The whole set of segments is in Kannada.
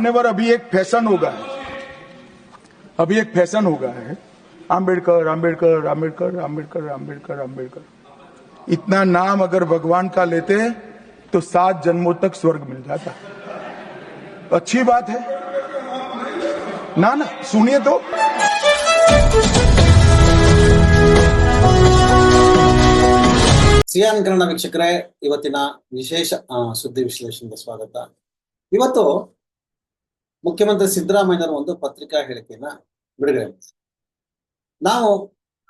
मान्यवर अभी एक फैशन हो गया है अभी एक फैशन हो गया है आम्बेडकर आम्बेडकर आम्बेडकर आम्बेडकर आम्बेडकर आम्बेडकर इतना नाम अगर भगवान का लेते हैं तो सात जन्मों तक स्वर्ग मिल जाता अच्छी बात है ना ना सुनिए तो ಸಿಯಾನ್ ಕನ್ನಡ ವೀಕ್ಷಕರೇ ಇವತ್ತಿನ ವಿಶೇಷ ಆ, ಸುದ್ದಿ ವಿಶ್ಲೇಷಣೆಗೆ ಸ್ವಾಗತ ಇವತ್ತು ಮುಖ್ಯಮಂತ್ರಿ ಸಿದ್ದರಾಮಯ್ಯನವರು ಒಂದು ಪತ್ರಿಕಾ ಹೇಳಿಕೆಯನ್ನ ಬಿಡುಗಡೆ. ನಾವು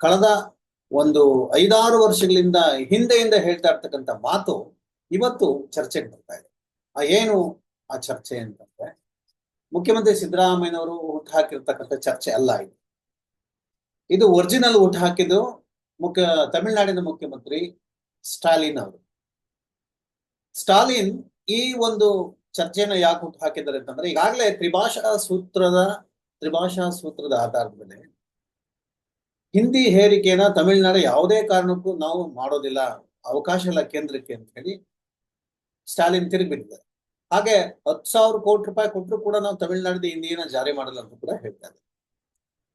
ಕಳೆದ ಒಂದು ಐದಾರು ವರ್ಷಗಳಿಂದ ಹಿಂದೆಯಿಂದ ಹೇಳ್ತಾ ಇರ್ತಕ್ಕಂಥ ಮಾತು ಇವತ್ತು ಚರ್ಚೆಗೆ ಬರ್ತಾ ಇದೆ. ಆ ಏನು ಆ ಚರ್ಚೆ ಅಂತಂದ್ರೆ, ಮುಖ್ಯಮಂತ್ರಿ ಸಿದ್ದರಾಮಯ್ಯನವರು ಹುಟ್ಟು ಹಾಕಿರ್ತಕ್ಕಂಥ ಚರ್ಚೆ ಅಲ್ಲ ಇದು. ಇದು ಒರಿಜಿನಲ್ ಹುಟ್ಟು ಹಾಕಿದ್ದು ಮುಖ್ಯ ತಮಿಳುನಾಡಿನ ಮುಖ್ಯಮಂತ್ರಿ ಸ್ಟಾಲಿನ್ ಅವರು. ಸ್ಟಾಲಿನ್ ಈ ಒಂದು ಚರ್ಚೆನ ಯಾಕೆ ಹುಟ್ಟು ಹಾಕಿದ್ದಾರೆ ಅಂತಂದ್ರೆ, ಈಗಾಗಲೇ ತ್ರಿಭಾಷಾ ಸೂತ್ರದ ತ್ರಿಭಾಷಾ ಸೂತ್ರದ ಆಧಾರದ ಮೇಲೆ ಹಿಂದಿ ಹೇರಿಕೆನ ತಮಿಳುನಾಡು ಯಾವುದೇ ಕಾರಣಕ್ಕೂ ನಾವು ಮಾಡೋದಿಲ್ಲ, ಅವಕಾಶ ಇಲ್ಲ ಕೇಂದ್ರಕ್ಕೆ ಅಂತ ಹೇಳಿ ಸ್ಟಾಲಿನ್ ತಿರುಗಿಬಿಟ್ಟಿದ್ದಾರೆ. ಹಾಗೆ ಹತ್ತು ಸಾವಿರ ಕೋಟಿ ರೂಪಾಯಿ ಕೊಟ್ಟರು ಕೂಡ ನಾವು ತಮಿಳುನಾಡಿದ ಹಿಂದಿಯನ್ನ ಜಾರಿ ಮಾಡಲ್ಲ ಅಂತ ಕೂಡ ಹೇಳ್ತಾರೆ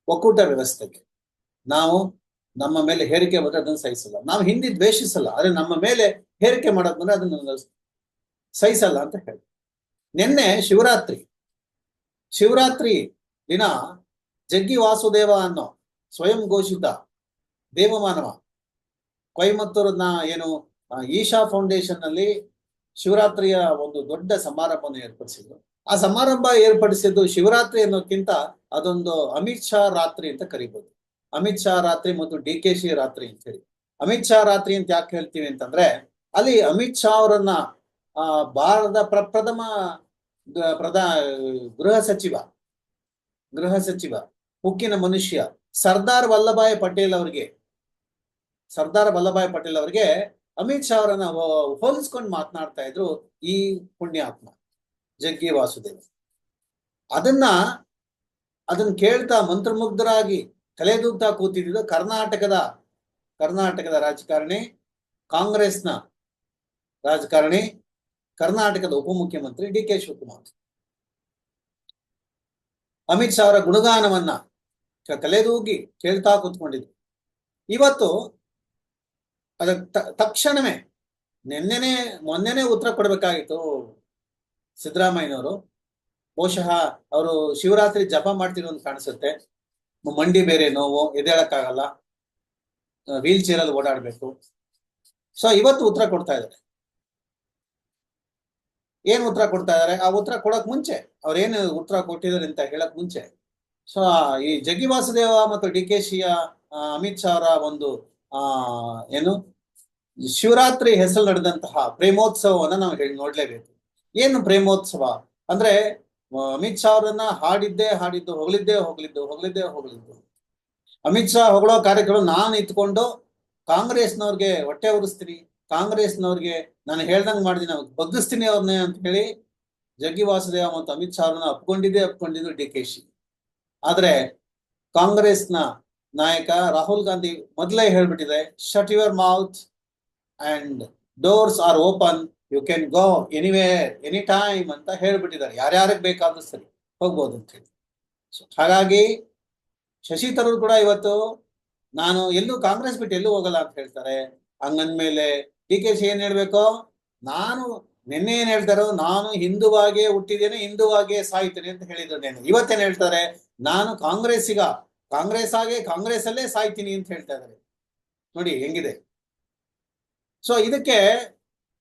ಒಕ್ಕೂಟ ವ್ಯವಸ್ಥೆಗೆ ನಾವು ನಮ್ಮ ಮೇಲೆ ಹೇರಿಕೆ ಬಂದ್ರೆ ಅದನ್ನು ಸಹಿಸಲ್ಲ. ನಾವು ಹಿಂದಿ ದ್ವೇಷಿಸಲ್ಲ, ಆದ್ರೆ ನಮ್ಮ ಮೇಲೆ ಹೇರಿಕೆ ಮಾಡೋದ್ ಬಂದ್ರೆ ಅದನ್ನ ಸಹಿಸಲ್ಲ ಅಂತ ಹೇಳಿ ನಿನ್ನೆ ಶಿವರಾತ್ರಿ. ಶಿವರಾತ್ರಿ ದಿನ ಜಗ್ಗಿ ವಾಸುದೇವ ಅನ್ನೋ ಸ್ವಯಂ ಘೋಷಿತ ದೇವಮಾನವ ಕೊಯಮತ್ತೂರನ್ನ ಏನು ಈಶಾ ಫೌಂಡೇಶನ್ನಲ್ಲಿ ಶಿವರಾತ್ರಿಯ ಒಂದು ದೊಡ್ಡ ಸಮಾರಂಭವನ್ನು ಏರ್ಪಡಿಸಿದ್ರು. ಆ ಸಮಾರಂಭ ಏರ್ಪಡಿಸಿದ್ದು ಶಿವರಾತ್ರಿ ಅನ್ನೋಕ್ಕಿಂತ ಅದೊಂದು ಅಮಿತ್ ಶಾ ರಾತ್ರಿ ಅಂತ ಕರಿಬಹುದು ಅಮಿತ್ ಶಾ ರಾತ್ರಿ ಮತ್ತು ಡಿ ಕೆ ಶಿ ರಾತ್ರಿ ಅಂತ ಹೇಳಿ. ಅಮಿತ್ ಶಾ ರಾತ್ರಿ ಅಂತ ಯಾಕೆ ಹೇಳ್ತೀವಿ ಅಂತಂದ್ರೆ ಅಲ್ಲಿ ಅಮಿತ್ ಶಾ ಅವರನ್ನ ಆ, ಭಾರತದ ಪ್ರಪ್ರಥಮ ಪ್ರಧಾ, ಗೃಹ ಸಚಿವ. ಗೃಹ ಸಚಿವ. ಉಕ್ಕಿನ ಮನುಷ್ಯ. ಸರ್ದಾರ್ ವಲ್ಲಭಾಯ್ ಪಟೇಲ್ ಅವರಿಗೆ. ಸರ್ದಾರ್ ವಲ್ಲಭಾಯ್ ಪಟೇಲ್ ಅವರಿಗೆ ಅಮಿತ್ ಶಾ ಅವರನ್ನ ಹೋಲಿಸ್ಕೊಂಡು ಮಾತನಾಡ್ತಾ ಇದ್ರು ಈ ಪುಣ್ಯಾತ್ಮ, ಜಗ್ಗಿ ವಾಸುದೇವ. ಅದನ್ನ ಅದನ್ನ ಕೇಳ್ತಾ ಮಂತ್ರಮುಗ್ಧರಾಗಿ ತಲೆದೂಗ್ತಾ ಕೂತಿದ್ದು ಕರ್ನಾಟಕದ ಕರ್ನಾಟಕದ ರಾಜಕಾರಣಿ, ಕಾಂಗ್ರೆಸ್ನ ರಾಜಕಾರಣಿ ಕರ್ನಾಟಕದ ಉಪಮುಖ್ಯಮಂತ್ರಿ ಡಿ ಕೆ ಶಿವಕುಮಾರ್. ಅಮಿತ್ ಶಾ ಅವರ ಗುಣಗಾನವನ್ನ ತಲೆದೂಗಿ ಕೇಳ್ತಾ ಕೂತ್ಕೊಂಡಿದ್ರು. ಇವತ್ತು ಅದ ತಕ್ಷಣವೇ ನಿನ್ನೆನೆ, ಮೊನ್ನೆನೆ ಉತ್ತರ ಕೊಡಬೇಕಾಗಿತ್ತು ಸಿದ್ದರಾಮಯ್ಯನವರು. ಬಹುಶಃ ಅವರು ಶಿವರಾತ್ರಿ ಜಪ ಮಾಡ್ತಿರೋ ಅಂತ ಕಾಣಿಸುತ್ತೆ. ಮಂಡಿ ಬೇರೆ ನೋವು, ಎದ್ದೇಳಕ್ಕಾಗಲ್ಲ. ವೀಲ್ ಚೇರಲ್ಲಿ ಓಡಾಡ್ಬೇಕು. ಸೊ, ಇವತ್ತು ಉತ್ತರ ಕೊಡ್ತಾ ಇದ್ದಾರೆ. ಏನ್ ಉತ್ತರ ಕೊಡ್ತಾ ಇದಾರೆ ಆ ಉತ್ತರ ಕೊಡಕ್ ಮುಂಚೆ ಅವ್ರೇನು ಉತ್ತರ ಕೊಟ್ಟಿದ್ದಾರೆ ಅಂತ ಹೇಳಕ್ ಮುಂಚೆ, ಸೊ ಈ ಜಗ್ಗಿ ವಾಸುದೇವ ಮತ್ತು ಡಿ ಕೆ ಶಿಯ ಅಮಿತ್ ಶಾ ಅವರ ಒಂದು, ಆ, ಏನು, ಶಿವರಾತ್ರಿ ಹೆಸರು ನಡೆದಂತಹ ಪ್ರೇಮೋತ್ಸವವನ್ನ ನಾವು ಹೇಳಿ ನೋಡ್ಲೇಬೇಕು. ಏನು ಪ್ರೇಮೋತ್ಸವ? ಅಂದ್ರೆ ಅಮಿತ್ ಶಾ ಅವರನ್ನ ಹಾಡಿದ್ದೇ ಹಾಡಿದ್ದು, ಹೊಗಳಿದ್ದೇ ಹೊಗಳಿದ್ದು ಹೊಗಳಿದ್ದೇ ಹೊಗಳಿದ್ದು. ಅಮಿತ್ ಶಾ ಹೊಗಳೋ ಕಾರ್ಯಕ್ರಮ ನಾನು ಇತ್ಕೊಂಡು ಕಾಂಗ್ರೆಸ್ನವ್ರಿಗೆ ಹೊಟ್ಟೆ ಉರಿಸ್ತೀನಿ. ಕಾಂಗ್ರೆಸ್ನವ್ರಿಗೆ ನಾನು ಹೇಳ್ದಂಗೆ ಮಾಡಿದೀನಿ ಬಗ್ಗಿಸ್ತೀನಿ ಅವ್ರನ್ನೇ ಅಂತ ಹೇಳಿ ಜಗ್ಗಿ ವಾಸುದೇವ ಮತ್ತು ಅಮಿತ್ ಶಾ ಅವ್ರನ್ನ ಅಪ್ಕೊಂಡಿದ್ದೇ ಅಪ್ಕೊಂಡಿದ್ದು ಡಿ ಕೆ ಶಿ. ಆದ್ರೆ ಕಾಂಗ್ರೆಸ್ನ ನಾಯಕ ರಾಹುಲ್ ಗಾಂಧಿ ಮೊದಲೇ ಹೇಳ್ಬಿಟ್ಟಿದೆ shut your mouth and doors are open you can go anywhere any time ಅಂತ ಹೇಳ್ಬಿಟ್ಟಿದ್ದಾರೆ. ಯಾರ್ಯಾರಿಗೆ ಬೇಕಾದ್ರೂ ಸರಿ ಹೋಗ್ಬೋದು ಅಂತ ಹೇಳಿ. ಸೊ ಹಾಗಾಗಿ ಶಶಿ ತರೂರ್ ಕೂಡ ಇವತ್ತು, ನಾನು ಎಲ್ಲೂ ಕಾಂಗ್ರೆಸ್ ಬಿಟ್ಟು ಎಲ್ಲೂ ಹೋಗಲ್ಲ ಅಂತ ಹೇಳ್ತಾರೆ. ಹಂಗಂದ್ಮೇಲೆ ಡಿ ಕೆ ಶಿ ಏನ್ ಹೇಳ್ಬೇಕು? ನಾನು ನಿನ್ನೆ ಏನ್ ಹೇಳ್ತಾರೋ, ನಾನು ಹಿಂದುವಾಗಿಯೇ ಹುಟ್ಟಿದ್ದೇನೆ ಹಿಂದುವಾಗೇ ಸಾಯ್ತೇನೆ ಅಂತ ಹೇಳಿದ್ರು ಇವತ್ತೇನು ಇವತ್ತೇನ್ ಹೇಳ್ತಾರೆ? ನಾನು ಕಾಂಗ್ರೆಸ್ಸಿಗ, ಕಾಂಗ್ರೆಸ್ ಆಗಿ ಕಾಂಗ್ರೆಸ್ ಅಲ್ಲೇ ಸಾಯ್ತೀನಿ ಅಂತ ಹೇಳ್ತಾ ಇದ್ದಾರೆ. ನೋಡಿ, ಹೆಂಗಿದೆ? ಸೊ ಇದಕ್ಕೆ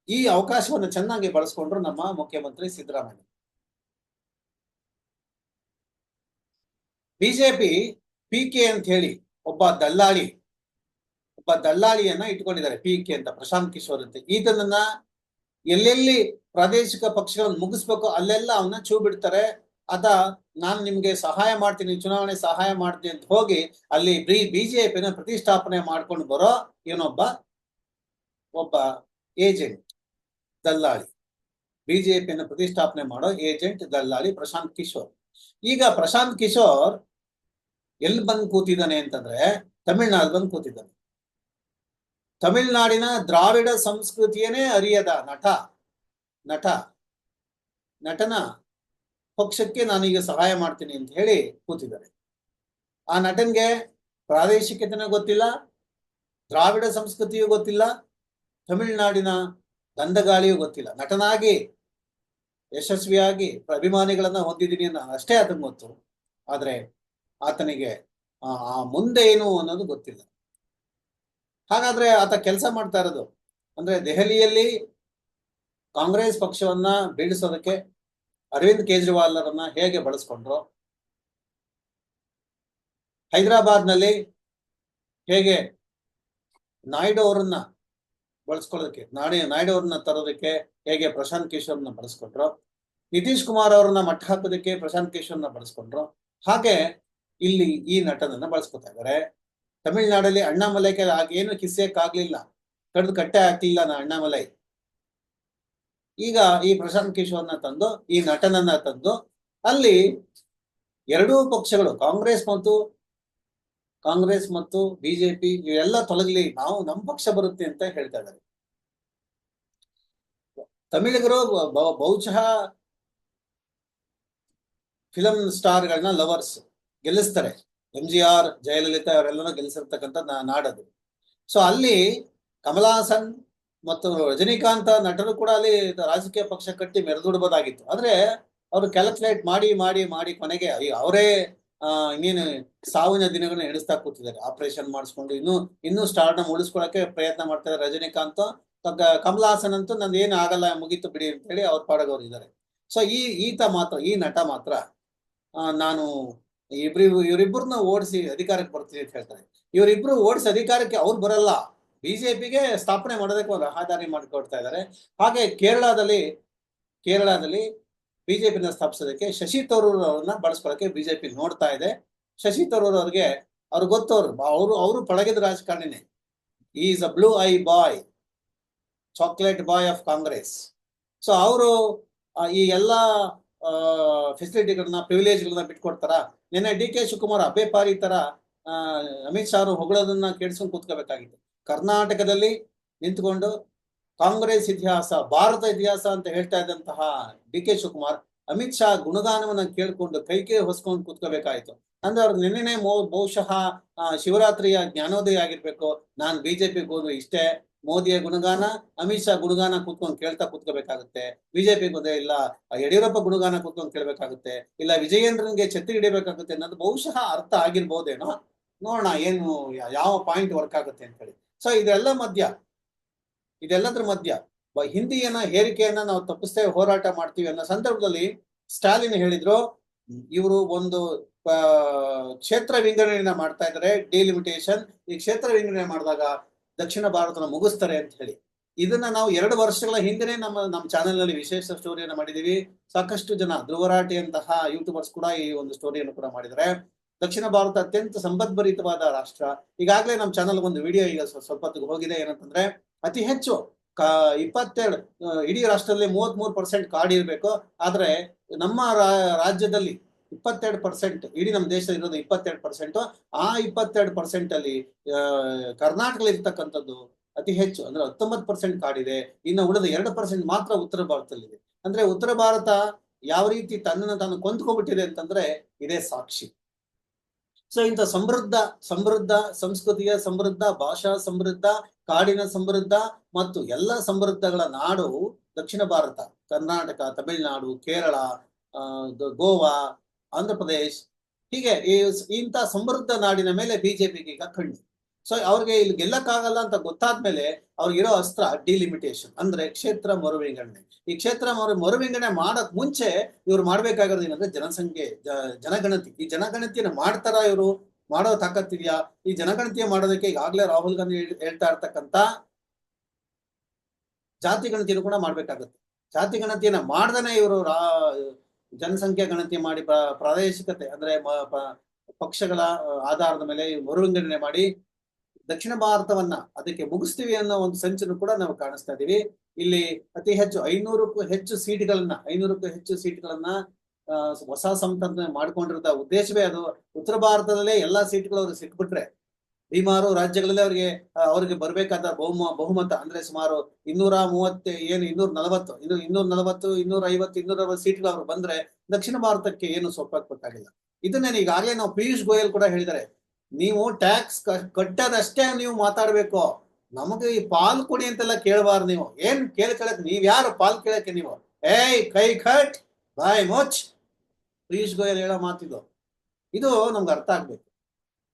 ಈ ಅವಕಾಶವನ್ನು ಚೆನ್ನಾಗಿ ಬಳಸ್ಕೊಂಡ್ರು ನಮ್ಮ ಮುಖ್ಯಮಂತ್ರಿ ಸಿದ್ದರಾಮಯ್ಯ. ಬಿಜೆಪಿ, ಪಿ ಕೆ ಅಂತ ಹೇಳಿ, ಒಬ್ಬ ದಲ್ಲಾಳಿ ಒಬ್ಬ ದಲ್ಲಾಳಿಯನ್ನ ಇಟ್ಕೊಂಡಿದ್ದಾರೆ, ಪಿ ಕೆ ಅಂತ, ಪ್ರಶಾಂತ್ ಕಿಶೋರ್ ಅಂತ. ಈತನನ್ನ ಎಲ್ಲೆಲ್ಲಿ ಪ್ರಾದೇಶಿಕ ಪಕ್ಷಗಳನ್ನು ಮುಗಿಸ್ಬೇಕು ಅಲ್ಲೆಲ್ಲ ಅವನ್ನ ಚೂ ಬಿಡ್ತಾರೆ ಆತ, ನಾನು ನಿಮ್ಗೆ ಸಹಾಯ ಮಾಡ್ತೀನಿ, ಚುನಾವಣೆ ಸಹಾಯ ಮಾಡ್ತೀನಿ ಅಂತ ಹೋಗಿ ಅಲ್ಲಿ ಬಿ ಬಿಜೆಪಿನ ಪ್ರತಿಷ್ಠಾಪನೆ ಮಾಡ್ಕೊಂಡು ಬರೋ ಇವನೊಬ್ಬ ಒಬ್ಬ ಏಜೆಂಟ್ ದಲ್ಲಾಳಿ ಬಿಜೆಪಿಯನ್ನು ಪ್ರತಿಷ್ಠಾಪನೆ ಮಾಡೋ ಏಜೆಂಟ್ ದಲ್ಲಾಳಿ ಪ್ರಶಾಂತ್ ಕಿಶೋರ್. ಈಗ ಪ್ರಶಾಂತ್ ಕಿಶೋರ್ ಎಲ್ಲಿ ಬಂದು ಕೂತಿದ್ದಾನೆ ಅಂತಂದ್ರೆ ತಮಿಳ್ನಾಡು ಬಂದು ಕೂತಿದ್ದಾನೆ. ತಮಿಳ್ನಾಡಿನ ದ್ರಾವಿಡ ಸಂಸ್ಕೃತಿಯನ್ನೇ ಅರಿಯದ ನಟ ನಟ, ನಟನ ಪಕ್ಷಕ್ಕೆ ನಾನೀಗ ಸಹಾಯ ಮಾಡ್ತೀನಿ ಅಂತ ಹೇಳಿ ಕೂತಿದ್ದಾರೆ. ಆ ನಟನ್ಗೆ ಪ್ರಾದೇಶಿಕತೆನೂ ಗೊತ್ತಿಲ್ಲ, ದ್ರಾವಿಡ ಸಂಸ್ಕೃತಿಯೂ ಗೊತ್ತಿಲ್ಲ, ತಮಿಳುನಾಡಿನ ಗಂಧಗಾಳಿಯೂ ಗೊತ್ತಿಲ್ಲ. ನಟನಾಗಿ, ಯಶಸ್ವಿಯಾಗಿ ಅಭಿಮಾನಿಗಳನ್ನ ಹೊಂದಿದ್ದೀನಿ ಅನ್ನೋ ಅಷ್ಟೇ ಆತನ ಗೊತ್ತು. ಆದರೆ ಆತನಿಗೆ ಆ ಆ ಮುಂದೆ ಏನು ಅನ್ನೋದು ಗೊತ್ತಿಲ್ಲ. ಹಾಗಾದ್ರೆ ಆತ ಕೆಲಸ ಮಾಡ್ತಾ ಇರೋದು. ಅಂದ್ರೆ ದೆಹಲಿಯಲ್ಲಿ ಕಾಂಗ್ರೆಸ್ ಪಕ್ಷವನ್ನ ಬೀಳಿಸೋದಕ್ಕೆ ಅರವಿಂದ್ ಕೇಜ್ರಿವಾಲ್ರನ್ನ ಹೇಗೆ ಬಳಸ್ಕೊಂಡ್ರು? ಹೈದರಾಬಾದ್ನಲ್ಲಿ ಹೇಗೆ ನಾಯ್ಡು ಅವರನ್ನ ಬಳಸ್ಕೊಳ್ಳೋದಕ್ಕೆ ನಾಡಿ ನಾಯ್ಡು ಅವ್ರನ್ನ ತರೋದಕ್ಕೆ ಹೇಗೆ ಪ್ರಶಾಂತ್ ಕಿಶೋರ್ನ ಬಳಸ್ಕೊಂಡ್ರು? ನಿತೀಶ್ ಕುಮಾರ್ ಅವ್ರನ್ನ ಮಟ್ಟ ಹಾಕೋದಕ್ಕೆ ಪ್ರಶಾಂತ್ ಕಿಶೋರ್ನ ಬಳಸ್ಕೊಂಡ್ರು? ಹಾಗೆ ಇಲ್ಲಿ ಈ ನಟನನ್ನ ಬಳಸ್ಕೊತಾ ಇದ್ದಾರೆ. ತಮಿಳ್ನಾಡಲ್ಲಿ ಅಣ್ಣಾಮಲೈಗೆ ಆಗೇನು ಆಗ್ಲಿಲ್ಲ ಕಡ್ದು ಕಟ್ಟೆ ಹಾಕ್ಲಿಲ್ಲ ನಾ ಅಣ್ಣಾಮಲೈ. ಈಗ ಈ ಪ್ರಶಾಂತ್ ಕಿಶೋರ್ನ ತಂದು, ಈ ನಟನನ್ನ ತಂದು, ಅಲ್ಲಿ ಎರಡೂ ಪಕ್ಷಗಳು, ಕಾಂಗ್ರೆಸ್ ಮತ್ತು ಕಾಂಗ್ರೆಸ್ ಮತ್ತು ಬಿಜೆಪಿ ಇವೆಲ್ಲ ತೊಲಗಲಿ, ನಾವು ನಮ್ಮ ಪಕ್ಷ ಬರುತ್ತೆ ಅಂತ ಹೇಳ್ತಾ ಇದ್ದಾರೆ. ತಮಿಳಿಗರು ಬಹುಶಃ ಫಿಲಂ ಸ್ಟಾರ್ಗಳನ್ನ ಲವರ್ಸ್ ಗೆಲ್ಲಿಸ್ತಾರೆ. ಎಂ ಜಿ ಆರ್ ಜಯಲಲಿತಾ ಅವರೆಲ್ಲರೂ ಗೆಲ್ಲಿಸಿರ್ತಕ್ಕಂಥ ನಾಡದು ಸೊ ಅಲ್ಲಿ ಕಮಲ್ ಹಾಸನ್ ಮತ್ತು ರಜನಿಕಾಂತ ನಟರು ಕೂಡ ಅಲ್ಲಿ ರಾಜಕೀಯ ಪಕ್ಷ ಕಟ್ಟಿ ಮೆರೆದುಡ್ಬೋದಾಗಿತ್ತು. ಆದ್ರೆ ಅವರು ಕ್ಯಾಲ್ಕುಲೇಟ್ ಮಾಡಿ ಮಾಡಿ ಮಾಡಿ ಕೊನೆಗೆ ಅವರೇ ಇನ್ನೇನು ಸಾವಿನ ದಿನಗಳನ್ನ ಎಣಿಸ್ತಾ ಕೂತಿದ್ದಾರೆ. ಆಪರೇಷನ್ ಮಾಡಿಸ್ಕೊಂಡು ಇನ್ನು, ಇನ್ನೂ ಸ್ಟಾರ್ನ ಉಳಿಸ್ಕೊಳಕ್ಕೆ ಪ್ರಯತ್ನ ಮಾಡ್ತಾರೆ ರಜನಿಕಾಂತ್. ಕ- ಕಮಲ್ ಹಾಸನ್ ಅಂತೂ ನಂದು ಏನು ಆಗಲ್ಲ, ಮುಗೀತು ಬಿಡಿ ಅಂತ ಹೇಳಿ ಅವ್ರ ಪಾಡಗವ್ರು ಇದ್ದಾರೆ. ಸೊ ಈ, ಈತ ಮಾತ್ರ, ಈ ನಟ ಮಾತ್ರ ನಾನು ಇಬ್ರಿ ಇವರಿಬ್ಬರನ್ನ ಓಡಿಸಿ ಅಧಿಕಾರಕ್ಕೆ ಬರ್ತೀವಿ ಅಂತ ಹೇಳ್ತಾರೆ. ಇವರಿಬ್ರು ಓಡಿಸಿ ಅಧಿಕಾರಕ್ಕೆ ಅವ್ರು ಬರಲ್ಲ. ಬಿಜೆಪಿಗೆ ಸ್ಥಾಪನೆ ಮಾಡೋದಕ್ಕೆ ಒಂದು ರಹದಾರಿ ಮಾಡಿಕೊಡ್ತಾ ಇದ್ದಾರೆ. ಹಾಗೆ ಕೇರಳದಲ್ಲಿ ಕೇರಳದಲ್ಲಿ ಬಿಜೆಪಿನ ಸ್ಥಾಪಿಸೋದಕ್ಕೆ ಶಶಿ ತರೂರ್ ಅವ್ರನ್ನ ಬಳಸ್ಕೊಳ್ಳೋಕೆ ಬಿಜೆಪಿ ನೋಡ್ತಾ ಇದೆ. ಶಶಿ ತರೂರ್ ಅವ್ರಿಗೆ, ಅವ್ರು ಗೊತ್ತವ್ರು ಅವರು ಅವರು ಪಳಗಿದ ರಾಜಕಾರಣಿನೇ. Is a blue eye boy chocolate boy of Congress so ಅವರು ಈ ಎಲ್ಲ ಫೆಸಿಲಿಟಿಗಳನ್ನ ಪ್ರಿವಿಲೇಜ್ಗಳನ್ನ ಬಿಟ್ಕೊಡ್ತಾರ? ನಿನ್ನೆ ಡಿ ಕೆ ಶಿವಕುಮಾರ್ ಅಬೇಪಾರಿ ಪಾರಿ ತರ ಅಮಿತ್ ಶಾ ಅವರು ಹೊಗಳೋದನ್ನ ಕೇಳಿಸ್ಕೊಂಡು ಕೂತ್ಕೋಬೇಕಾಗಿತ್ತು. ಕರ್ನಾಟಕದಲ್ಲಿ ನಿಂತ್ಕೊಂಡು ಕಾಂಗ್ರೆಸ್ ಇತಿಹಾಸ, ಭಾರತ ಇತಿಹಾಸ ಅಂತ ಹೇಳ್ತಾ ಇದ್ದಂತಹ ಡಿ ಕೆ ಶಿವಕುಮಾರ್ ಅಮಿತ್ ಶಾ ಗುಣಗಾನವನ್ನ ಕೇಳ್ಕೊಂಡು ಕೈ ಹೊಸ್ಕೊಂಡು ಕೂತ್ಕೋಬೇಕಾಯ್ತು. ಅಂದ್ರೆ ಅವ್ರು ನಿನ್ನೆ ಬಹುಶಃ ಶಿವರಾತ್ರಿಯ ಜ್ಞಾನೋದಯ ಆಗಿರ್ಬೇಕು. ನಾನ್ ಬಿಜೆಪಿಗೆ ಹೋದ್ರು ಇಷ್ಟೇ. ಮೋದಿಯ ಗುಣಗಾನ, ಅಮಿತ್ ಶಾ ಗುಣಗಾನ ಕೂತ್ಕೊಂಡು ಕೇಳ್ತಾ ಕೂತ್ಕೋಬೇಕಾಗುತ್ತೆ. ಬಿಜೆಪಿ ಬಂದ್ರೆ ಇಲ್ಲ, ಯಡಿಯೂರಪ್ಪ ಗುಣಗಾನ ಕೂತ್ಕೊಂಡು ಕೇಳ್ಬೇಕಾಗುತ್ತೆ. ಇಲ್ಲ ವಿಜಯೇಂದ್ರನ್ಗೆ ಛತ್ರಿ ಹಿಡಿಬೇಕಾಗುತ್ತೆ ಅನ್ನೋದು ಬಹುಶಃ ಅರ್ಥ ಆಗಿರ್ಬೋದೇನೋ. ನೋಡೋಣ ಏನು ಯಾವ ಪಾಯಿಂಟ್ ವರ್ಕ್ ಆಗುತ್ತೆ ಅಂತ ಹೇಳಿ ಸೊ ಇದೆಲ್ಲ ಮಧ್ಯ. ಇದೆಲ್ಲದ್ರ ಮಧ್ಯ. ಹಿಂದಿಯನ್ನ ಹೇರಿಕೆಯನ್ನ ನಾವು ತಪ್ಪಿಸ್ತೇವೆ ಹೋರಾಟ ಮಾಡ್ತೀವಿ ಅನ್ನೋ ಸಂದರ್ಭದಲ್ಲಿ ಸ್ಟಾಲಿನ್ ಹೇಳಿದ್ರು, ಇವರು ಒಂದು ಕ್ಷೇತ್ರ ವಿಂಗಡಣೆಯನ್ನ ಮಾಡ್ತಾ ಇದ್ದಾರೆ ಡಿಲಿಮಿಟೇಷನ್ ಈ ಕ್ಷೇತ್ರ ವಿಂಗಡಣೆ ಮಾಡಿದಾಗ ದಕ್ಷಿಣ ಭಾರತನ ಮುಗಿಸ್ತಾರೆ ಅಂತ ಹೇಳಿ. ಇದನ್ನ ನಾವು ಎರಡು ವರ್ಷಗಳ ಹಿಂದೆನೆ ನಮ್ಮ ನಮ್ಮ ಚಾನೆಲ್ನಲ್ಲಿ ವಿಶೇಷ ಸ್ಟೋರಿಯನ್ನ ಮಾಡಿದೀವಿ. ಸಾಕಷ್ಟು ಜನ ಧ್ರುವರಾಟಿಯಂತಹ ಯೂಟ್ಯೂಬರ್ಸ್ ಕೂಡ ಈ ಒಂದು ಸ್ಟೋರಿಯನ್ನು ಕೂಡ ಮಾಡಿದ್ದಾರೆ. ದಕ್ಷಿಣ ಭಾರತ ಅತ್ಯಂತ ಸಂಪದ್ಭರಿತವಾದ ರಾಷ್ಟ್ರ. ಈಗಾಗಲೇ ನಮ್ಮ ಚಾನಲ್ ಒಂದು ವಿಡಿಯೋ ಈಗ ಸ್ವಲ್ಪ ಹೋಗಿದೆ. ಏನಂತಂದ್ರೆ, ಅತಿ ಹೆಚ್ಚು ಕಾ, ಇಪ್ಪತ್ತೆರಡು ಇಡೀ ರಾಷ್ಟ್ರದಲ್ಲಿ ಮೂವತ್ತ್ ಮೂರು ಪರ್ಸೆಂಟ್ ಕಾಡು ಇರಬೇಕು ಆದ್ರೆ ನಮ್ಮ ರಾಜ್ಯದಲ್ಲಿ ಇಪ್ಪತ್ತೆರಡು ಪರ್ಸೆಂಟ್ ಇಡೀ ನಮ್ಮ ದೇಶದಲ್ಲಿ ಇರೋದು ಇಪ್ಪತ್ತೆರಡು ಪರ್ಸೆಂಟ್ ಆ ಇಪ್ಪತ್ತೆರಡು ಪರ್ಸೆಂಟ್ ಅಲ್ಲಿ ಕರ್ನಾಟಕದಲ್ಲಿ ಇರ್ತಕ್ಕಂಥದ್ದು ಅತಿ ಹೆಚ್ಚು, ಅಂದ್ರೆ ಹತ್ತೊಂಬತ್ತು ಪರ್ಸೆಂಟ್ ಕಾಡಿದೆ. ಇನ್ನು ಉಳಿದ ಎರಡು ಪರ್ಸೆಂಟ್ ಮಾತ್ರ ಉತ್ತರ ಭಾರತದಲ್ಲಿದೆ. ಅಂದ್ರೆ ಉತ್ತರ ಭಾರತ ಯಾವ ರೀತಿ ತನ್ನನ್ನು ತಾನು ಕೊಂದ್ಕೊಂಡ್ಬಿಟ್ಟಿದೆ ಅಂತಂದ್ರೆ ಇದೇ ಸಾಕ್ಷಿ. ಸೊ ಇಂಥ ಸಮೃದ್ಧ ಸಮೃದ್ಧ ಸಂಸ್ಕೃತಿಯ ಸಮೃದ್ಧ, ಭಾಷಾ ಸಮೃದ್ಧ, ಕಾಡಿನ ಸಮೃದ್ಧ ಮತ್ತು ಎಲ್ಲ ಸಮೃದ್ಧಗಳ ನಾಡು ದಕ್ಷಿಣ ಭಾರತ, ಕರ್ನಾಟಕ, ತಮಿಳುನಾಡು, ಕೇರಳ ಗೋವಾ ಆಂಧ್ರ ಪ್ರದೇಶ್ ಹೀಗೆ ಈ ಇಂಥ ಸಮೃದ್ಧ ನಾಡಿನ ಮೇಲೆ ಬಿಜೆಪಿಗೆ ಈಗ ಕಣ್ಣು. ಸೊ ಅವ್ರಿಗೆ ಇಲ್ಲಿ ಗೆಲ್ಲಕ್ಕಾಗಲ್ಲ ಅಂತ ಗೊತ್ತಾದ್ಮೇಲೆ ಅವ್ರಿಗಿರೋ ಅಸ್ತ್ರ ಡಿಲಿಮಿಟೇಷನ್ ಅಂದ್ರೆ ಕ್ಷೇತ್ರ ಮರುವಿಂಗಡಣೆ. ಈ ಕ್ಷೇತ್ರ ಮರು, ಮರುವಿಂಗಡಣೆ ಮಾಡಕ್ ಮುಂಚೆ ಇವ್ರು ಮಾಡ್ಬೇಕಾಗಿರೋದು ಏನಂದ್ರೆ ಜನಸಂಖ್ಯೆ ಜನಗಣತಿ. ಈ ಜನಗಣತಿಯನ್ನು ಮಾಡ್ತಾರ ಇವರು? ಮಾಡೋ ತಾಕತ್ತಿದ್ಯಾ? ಈ ಜನಗಣತಿಯ ಮಾಡೋದಕ್ಕೆ ಈಗಾಗಲೇ ರಾಹುಲ್ ಗಾಂಧಿ ಹೇಳ್ತಾ ಇರ್ತಕ್ಕಂತ ಜಾತಿ ಗಣತಿಯನ್ನು ಕೂಡ ಮಾಡ್ಬೇಕಾಗುತ್ತೆ. ಜಾತಿ ಗಣತಿಯನ್ನ ಮಾಡ್ದನೆ ಇವರು ರಾ ಜನಸಂಖ್ಯಾ ಗಣತಿ ಮಾಡಿ ಪ್ರ- ಪ್ರಾದೇಶಿಕತೆ ಅಂದ್ರೆ ಪಕ್ಷಗಳ ಆಧಾರದ ಮೇಲೆ ಮರುವಿಂಗಡಣೆ ಮಾಡಿ ದಕ್ಷಿಣ ಭಾರತವನ್ನ ಅದಕ್ಕೆ ಮುಗಿಸ್ತೀವಿ ಅನ್ನೋ ಒಂದು ಸಂಚನ್ನು ಕೂಡ ನಾವು ಕಾಣಿಸ್ತಾ ಇದೀವಿ. ಇಲ್ಲಿ ಅತಿ ಹೆಚ್ಚು ಐನೂರಕ್ಕೂ ಹೆಚ್ಚು ಸೀಟ್ಗಳನ್ನ, ಐನೂರಕ್ಕೂ ಹೆಚ್ಚು ಸೀಟ್ಗಳನ್ನ ಹೊಸ ಸಂಸದನ್ನ ಮಾಡ್ಕೊಂಡಿರೋ ಉದ್ದೇಶವೇ ಅದು. ಉತ್ತರ ಭಾರತದಲ್ಲೇ ಎಲ್ಲಾ ಸೀಟ್ಗಳು ಅವ್ರಿಗೆ ಸಿಕ್ಬಿಟ್ರೆ ಬಿಮಾರು ರಾಜ್ಯಗಳಲ್ಲಿ ಅವರಿಗೆ ಅವರಿಗೆ ಬರಬೇಕಾದ ಬಹುಮ, ಬಹುಮತ ಅಂದ್ರೆ ಸುಮಾರು ಇನ್ನೂರ ಮೂವತ್ತೆ, ಏನು ಇನ್ನೂರ ನಲವತ್ತು, ಇನ್ನು ಇನ್ನೂರ ನಲವತ್ತು, ಇನ್ನೂರ ಐವತ್ತು, ಇನ್ನೂರ ಅರವತ್ತು ಸೀಟ್ಗಳು ಅವ್ರು ಬಂದ್ರೆ ದಕ್ಷಿಣ ಭಾರತಕ್ಕೆ ಏನು ಸೊಪ್ಪಾಗಬೇಕಾಗಿಲ್ಲ ಇದನ್ನೇ ಈಗಾಗಲೇ ನಾವು ಪಿಯೂಷ್ ಗೋಯಲ್ ಕೂಡ ಹೇಳಿದರೆ ನೀವು ಟ್ಯಾಕ್ಸ್ ಕಟ್ಟದಷ್ಟೇ ನೀವು ಮಾತಾಡ್ಬೇಕು. ನಮಗೆ ಈ ಪಾಲ್ ಕೊಡಿ ಅಂತೆಲ್ಲ ಕೇಳಬಾರ್ದು ನೀವು. ಏನ್ ಕೇಳ್ಕೊಳಕ್ ನೀವ್ ಯಾರು ಪಾಲ್ ಕೇಳಕ್ಕೆ ನೀವು? ಏಯ್, ಕೈ ಕಟ್, ಬಾಯ್ ಮೋಚ್ ಪಿಯೂಷ್ ಗೋಯಲ್ ಹೇಳೋ ಮಾತಿದು. ಇದು ನಮ್ಗೆ ಅರ್ಥ ಆಗ್ಬೇಕು.